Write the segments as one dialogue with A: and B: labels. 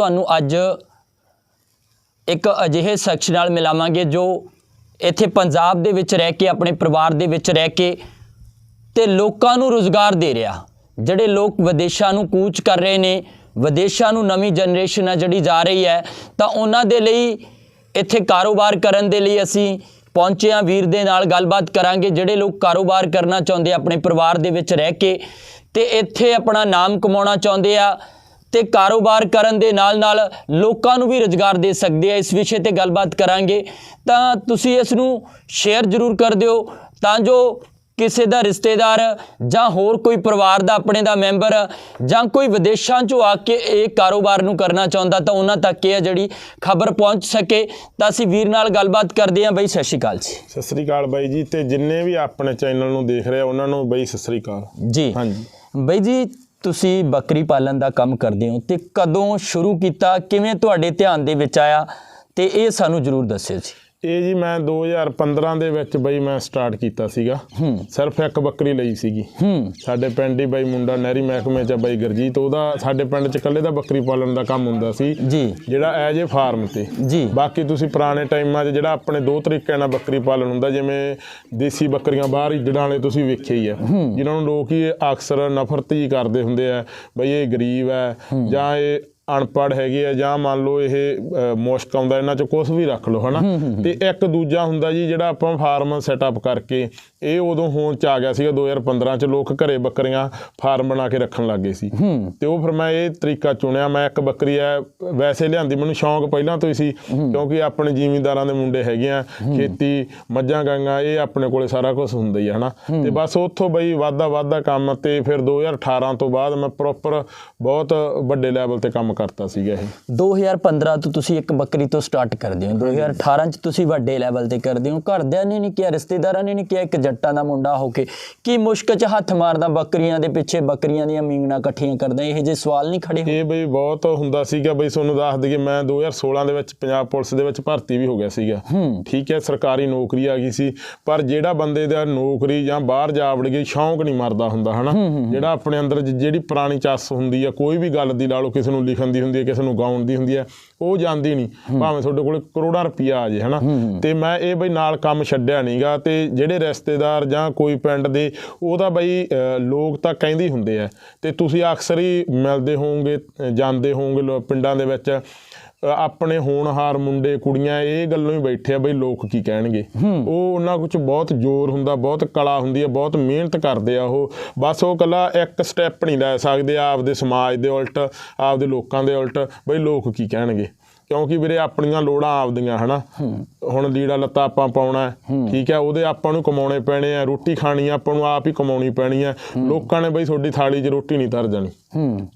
A: ਤੁਹਾਨੂੰ ਅੱਜ ਇੱਕ ਅਜਿਹੇ ਸ਼ਖਸ ਨਾਲ ਮਿਲਾਵਾਂਗੇ ਜੋ ਇੱਥੇ ਪੰਜਾਬ ਦੇ ਵਿੱਚ ਰਹਿ ਕੇ, ਆਪਣੇ ਪਰਿਵਾਰ ਦੇ ਵਿੱਚ ਰਹਿ ਕੇ ਤੇ ਲੋਕਾਂ ਨੂੰ ਰੋਜ਼ਗਾਰ ਦੇ ਰਿਹਾ। ਜਿਹੜੇ ਲੋਕ ਵਿਦੇਸ਼ਾਂ ਨੂੰ ਕੂਚ ਕਰ ਰਹੇ ਨੇ, ਵਿਦੇਸ਼ਾਂ ਨੂੰ ਨਵੀਂ ਜਨਰੇਸ਼ਨ ਆ ਜਿਹੜੀ ਜਾ ਰਹੀ ਹੈ, ਤਾਂ ਉਹਨਾਂ ਦੇ ਲਈ ਇੱਥੇ ਕਾਰੋਬਾਰ ਕਰਨ ਦੇ ਲਈ ਅਸੀਂ ਪਹੁੰਚੇ ਹਾਂ। ਵੀਰ ਦੇ ਨਾਲ ਗੱਲਬਾਤ ਕਰਾਂਗੇ। ਜਿਹੜੇ ਲੋਕ ਕਾਰੋਬਾਰ ਕਰਨਾ ਚਾਹੁੰਦੇ ਆਪਣੇ ਪਰਿਵਾਰ ਦੇ ਵਿੱਚ ਰਹਿ ਕੇ ਤੇ ਇੱਥੇ ਆਪਣਾ ਨਾਮ ਕਮਾਉਣਾ ਚਾਹੁੰਦੇ ਆ ਤੇ ਕਾਰੋਬਾਰ ਕਰਨ ਦੇ ਨਾਲ ਨਾਲ ਲੋਕਾਂ ਨੂੰ ਵੀ ਰੋਜ਼ਗਾਰ ਦੇ ਸਕਦੇ ਆ। ਇਸ ਵਿਸ਼ੇ ਤੇ ਗੱਲਬਾਤ ਕਰਾਂਗੇ। ਤਾਂ ਤੁਸੀਂ ਇਸ ਨੂੰ ਸ਼ੇਅਰ ਜ਼ਰੂਰ ਕਰ ਦਿਓ। ਤਾਂ ਜੋ ਕਿਸੇ ਦਾ ਰਿਸ਼ਤੇਦਾਰ ਜਾਂ ਹੋਰ ਕੋਈ ਪਰਿਵਾਰ ਦਾ ਆਪਣੇ ਦਾ ਮੈਂਬਰ ਜਾਂ ਕੋਈ ਵਿਦੇਸ਼ਾਂ 'ਚੋਂ ਆ ਕੇ ਇਹ ਕਾਰੋਬਾਰ ਨੂੰ ਕਰਨਾ ਚਾਹੁੰਦਾ ਤਾਂ ਉਹਨਾਂ ਤੱਕ ਇਹ ਜਿਹੜੀ ਖਬਰ ਪਹੁੰਚ ਸਕੇ। ਤਾਂ ਅਸੀਂ ਵੀਰ ਨਾਲ ਗੱਲਬਾਤ ਕਰਦੇ ਹਾਂ। ਬਈ ਸਤਿ ਸ਼੍ਰੀ ਅਕਾਲ ਜੀ।
B: ਸਤਿ ਸ੍ਰੀ ਅਕਾਲ ਬਾਈ ਜੀ। ਤੇ ਜਿੰਨੇ ਵੀ ਆਪਣੇ ਚੈਨਲ ਨੂੰ ਦੇਖ ਰਹੇ ਆ ਉਹਨਾਂ ਨੂੰ ਬਾਈ ਸਤਿ ਸ੍ਰੀ ਅਕਾਲ।
A: ਜੀ।
B: ਹਾਂਜੀ।
A: ਬਈ ਜੀ ਤੁਸੀਂ ਬੱਕਰੀ ਪਾਲਣ ਦਾ ਕੰਮ ਕਰਦੇ ਹੋ ਤੇ ਕਦੋਂ ਸ਼ੁਰੂ ਕੀਤਾ, ਕਿਵੇਂ ਤੁਹਾਡੇ ਧਿਆਨ ਦੇ ਵਿੱਚ ਆਇਆ ਤੇ ਇਹ ਸਾਨੂੰ ਜ਼ਰੂਰ ਦੱਸਿਓ ਜੀ।
B: ਇਹ ਜੀ ਮੈਂ 2015 ਦੇ ਵਿੱਚ ਬਾਈ ਮੈਂ ਸਟਾਰਟ ਕੀਤਾ ਸੀਗਾ।
A: ਹੂੰ।
B: ਸਿਰਫ ਇੱਕ ਬੱਕਰੀ ਲਈ ਸੀਗੀ।
A: ਹੂੰ।
B: ਸਾਡੇ ਪਿੰਡ ਹੀ ਬਾਈ ਮੁੰਡਾ ਨਹਿਰੀ ਮਹਿਕਮੇ ਚ ਬਾਈ ਗਰਜੀਤ ਉਹਦਾ ਸਾਡੇ ਪਿੰਡ ਚ ਇਕੱਲੇ ਦਾ ਬੱਕਰੀ ਪਾਲਣ ਦਾ ਕੰਮ ਹੁੰਦਾ ਸੀ।
A: ਜੀ।
B: ਜਿਹੜਾ ਐਜ ਏ ਫਾਰਮ ਤੇ।
A: ਜੀ।
B: ਬਾਕੀ ਤੁਸੀਂ ਪੁਰਾਣੇ ਟਾਈਮਾਂ 'ਚ ਜਿਹੜਾ ਆਪਣੇ ਦੋ ਤਰੀਕਿਆਂ ਨਾਲ ਬੱਕਰੀ ਪਾਲਣ ਹੁੰਦਾ ਜਿਵੇਂ ਦੇਸੀ ਬੱਕਰੀਆਂ ਬਾਹਰ ਇੱਜੜਾਂ ਵਾਲੇ ਤੁਸੀਂ ਵੇਖੇ ਹੀ ਆ। ਜਿਨ੍ਹਾਂ ਨੂੰ ਲੋਕ ਹੀ ਅਕਸਰ ਨਫ਼ਰਤ ਹੀ ਕਰਦੇ ਹੁੰਦੇ ਆ ਬਈ ਇਹ ਗਰੀਬ ਹੈ। ਜਾਂ ਇਹ ਅਨਪੜ੍ਹ ਹੈਗੇ ਆ ਜਾਂ ਮੰਨ ਲਓ ਇਹ ਮੁਸ਼ਕ ਆਉਂਦਾ ਇਹਨਾਂ 'ਚ ਕੁਝ ਵੀ ਰੱਖ ਲਓ ਹਨਾ? ਤੇ ਇੱਕ ਦੂਜਾ ਹੁੰਦਾ ਜੀ ਜਿਹੜਾ ਆਪਾਂ ਫਾਰਮ ਸੈਟਅਪ ਕਰਕੇ ਇਹ ਉਦੋਂ ਹੋਂਦ ਚ ਆ ਗਿਆ ਸੀਗਾ 2015 ਚ ਲੋਕ ਘਰੇ ਬੱਕਰੀਆਂ ਫਾਰਮ ਬਣਾ ਕੇ ਰੱਖਣ ਲੱਗੇ ਸੀ।
A: ਹੂੰ।
B: ਤੇ ਉਹ ਫਿਰ ਮੈਂ ਇਹ ਤਰੀਕਾ ਚੁਣਿਆ ਮੈਂ ਇੱਕ ਬੱਕਰੀ ਐ ਵੈਸੇ ਲਿਆਂਦੀ ਮੈਨੂੰ ਸ਼ੌਂਕ ਪਹਿਲਾਂ ਤੋਂ ਹੀ ਸੀ ਕਿਉਂਕਿ ਆਪਣੇ ਜ਼ਿਮੀਂਦਾਰਾਂ ਦੇ ਮੁੰਡੇ ਹੈਗੇ ਆ ਖੇਤੀ ਮੱਝਾਂ ਗਾਂਗਾ ਇਹ ਆਪਣੇ ਕੋਲੇ ਸਾਰਾ ਕੁਝ ਹੁੰਦਾ ਹੀ ਆ ਹਨਾ? ਤੇ ਬਸ ਉੱਥੋਂ ਬਈ ਵਾਧਾ ਵਾਧਾ ਕੰਮ ਤੇ ਫਿਰ 2018 ਤੋਂ ਬਾਅਦ ਮੈਂ ਪ੍ਰੋਪਰ ਬਹੁਤ ਵੱਡੇ ਲੈਵਲ ਤੇ ਕੰਮ ਕਰਤਾ ਸੀਗਾ ਇਹ।
A: 2015 ਤੋਂ ਤੁਸੀਂ ਇੱਕ ਬੱਕਰੀ ਤੋਂ ਸਟਾਰਟ ਕਰਦੇ ਹੋ। 2018 ਚ ਤੁਸੀਂ ਵੱਡੇ ਲੈਵਲ ਤੇ ਕਰਦੇ ਹੋ। ਘਰਦਿਆਂ ਨੇ ਨਹੀਂ ਕਿਹਾ ਰਿਸ਼ਤੇਦਾਰਾਂ ਨੇ ਨਹੀਂ ਕਿਹਾ ਇੱਕ ਜੱਟਾਂ ਦਾ ਮੁੰਡਾ ਹੋ ਕੇ। ਕੀ ਮੁਸ਼ਕ ਚ ਹੱਥ ਮਾਰਦਾ ਬੱਕਰੀਆਂ ਦੇ ਪਿੱਛੇ ਬੱਕਰੀਆਂ ਦੀਆਂ ਮੀਂਗਣਾ ਇਕੱਠੀਆਂ ਕਰਦਾ? ਇਹ ਜੇ ਸਵਾਲ ਨਹੀਂ ਖੜੇ?
B: ਇਹ ਬਈ ਬਹੁਤ ਹੁੰਦਾ ਸੀਗਾ। ਬਈ ਤੁਹਾਨੂੰ ਦੱਸ ਦਈਏ ਮੈਂ 2016 ਦੇ ਵਿੱਚ ਪੰਜਾਬ ਪੁਲਿਸ ਦੇ ਵਿੱਚ ਭਰਤੀ ਵੀ ਹੋ ਗਿਆ ਸੀਗਾ। ਠੀਕ ਹੈ ਸਰਕਾਰੀ ਨੌਕਰੀ ਆ ਗਈ ਸੀ। ਪਰ ਜਿਹੜਾ ਬੰਦੇ ਦਾ ਨੌਕਰੀ ਜਾਂ ਬਾਹਰ ਜਾ ਵੜ ਗਈ ਸ਼ੌਂਕ ਨਹੀਂ ਮਰਦਾ ਹੁੰਦਾ ਹਨਾ? ਜਿਹੜਾ ਆਪਣੇ ਅੰਦਰ ਜਿਹੜੀ ਪੁਰਾਣੀ ਚੱਸ ਹੁੰਦੀ ਆ ਕੋਈ ਵੀ ਗੱਲ ਦੀ ਲਾ ਲਓ ਕਿਸੇ ਨੂੰ ਲਿਖਣ ਦੀ ਹੁੰਦੀ ਹੈ ਕਿਸੇ ਨੂੰ ਗਾਉਣ ਦੀ ਹੁੰਦੀ ਹੈ ਉਹ ਜਾਂਦੀ ਨਹੀਂ। ਭਾਵੇਂ ਤੁਹਾਡੇ ਕੋਲ ਕਰੋੜਾਂ ਰੁਪਈਆ ਆ ਜੇ ਹਨਾ? ਤੇ ਮੈਂ ਇਹ ਬਈ ਨਾਲ ਕੰਮ ਛੱਡਿਆ ਨਹੀਂਗਾ ਤੇ ਜਿਹੜੇ ਰਿਸ਼ਤੇਦਾਰ ਜਾਂ ਕੋਈ ਪਿੰਡ ਦੇ ਉਹਦਾ ਬਈ ਅ, ਲੋਕ ਤਾਂ ਕਹਿੰਦੇ ਹੀ ਹੁੰਦੇ ਆ। ਤੇ ਤੁਸੀਂ ਅਕਸਰ ਹੀ ਮਿਲਦੇ ਹੋਵੋਗੇ ਜਾਂਦੇ ਹੋਵੋਗੇ ਪਿੰਡਾਂ ਦੇ ਵਿੱਚ। ਆਪਣੇ ਹੋਣਹਾਰ ਮੁੰਡੇ ਕੁੜੀਆਂ ਇਹ ਗੱਲੋਂ ਹੀ ਬੈਠੇ ਆ ਬਈ ਲੋਕ ਕੀ ਕਹਿਣਗੇ। ਉਹ ਉਹਨਾਂ ਕੁਝ ਬਹੁਤ ਜ਼ੋਰ ਹੁੰਦਾ ਬਹੁਤ ਕਲਾ ਹੁੰਦੀ ਹੈ ਬਹੁਤ ਮਿਹਨਤ ਕਰਦੇ ਆ ਉਹ। ਬਸ ਉਹ ਕੱਲਾ ਇੱਕ ਸਟੈਪ ਨਹੀਂ ਲੈ ਸਕਦੇ ਆਪਦੇ ਸਮਾਜ ਦੇ ਉਲਟ ਆਪਦੇ ਲੋਕਾਂ ਦੇ ਉਲਟ। ਬਈ ਲੋਕ ਕੀ ਕਹਿਣਗੇ? ਕਿਉਂਕਿ ਵੀਰੇ ਆਪਣੀਆਂ ਲੋੜਾਂ ਆਪਦੀਆਂ ਹਨਾ? ਹੁਣ ਲੀੜਾ ਲੱਤਾ ਆਪਾਂ ਪਾਉਣਾ ਠੀਕ ਹੈ ਉਹਦੇ ਆਪਾਂ ਨੂੰ ਕਮਾਉਣੇ ਪੈਣੇ ਆ ਰੋਟੀ ਖਾਣੀ ਆ ਆਪਾਂ ਨੂੰ ਆਪ ਹੀ ਕਮਾਉਣੀ ਪੈਣੀ ਆ। ਲੋਕਾਂ ਨੇ ਬਈ ਤੁਹਾਡੀ ਥਾਲੀ 'ਚ ਰੋਟੀ ਨਹੀਂ ਧਰ ਜਾਣੀ।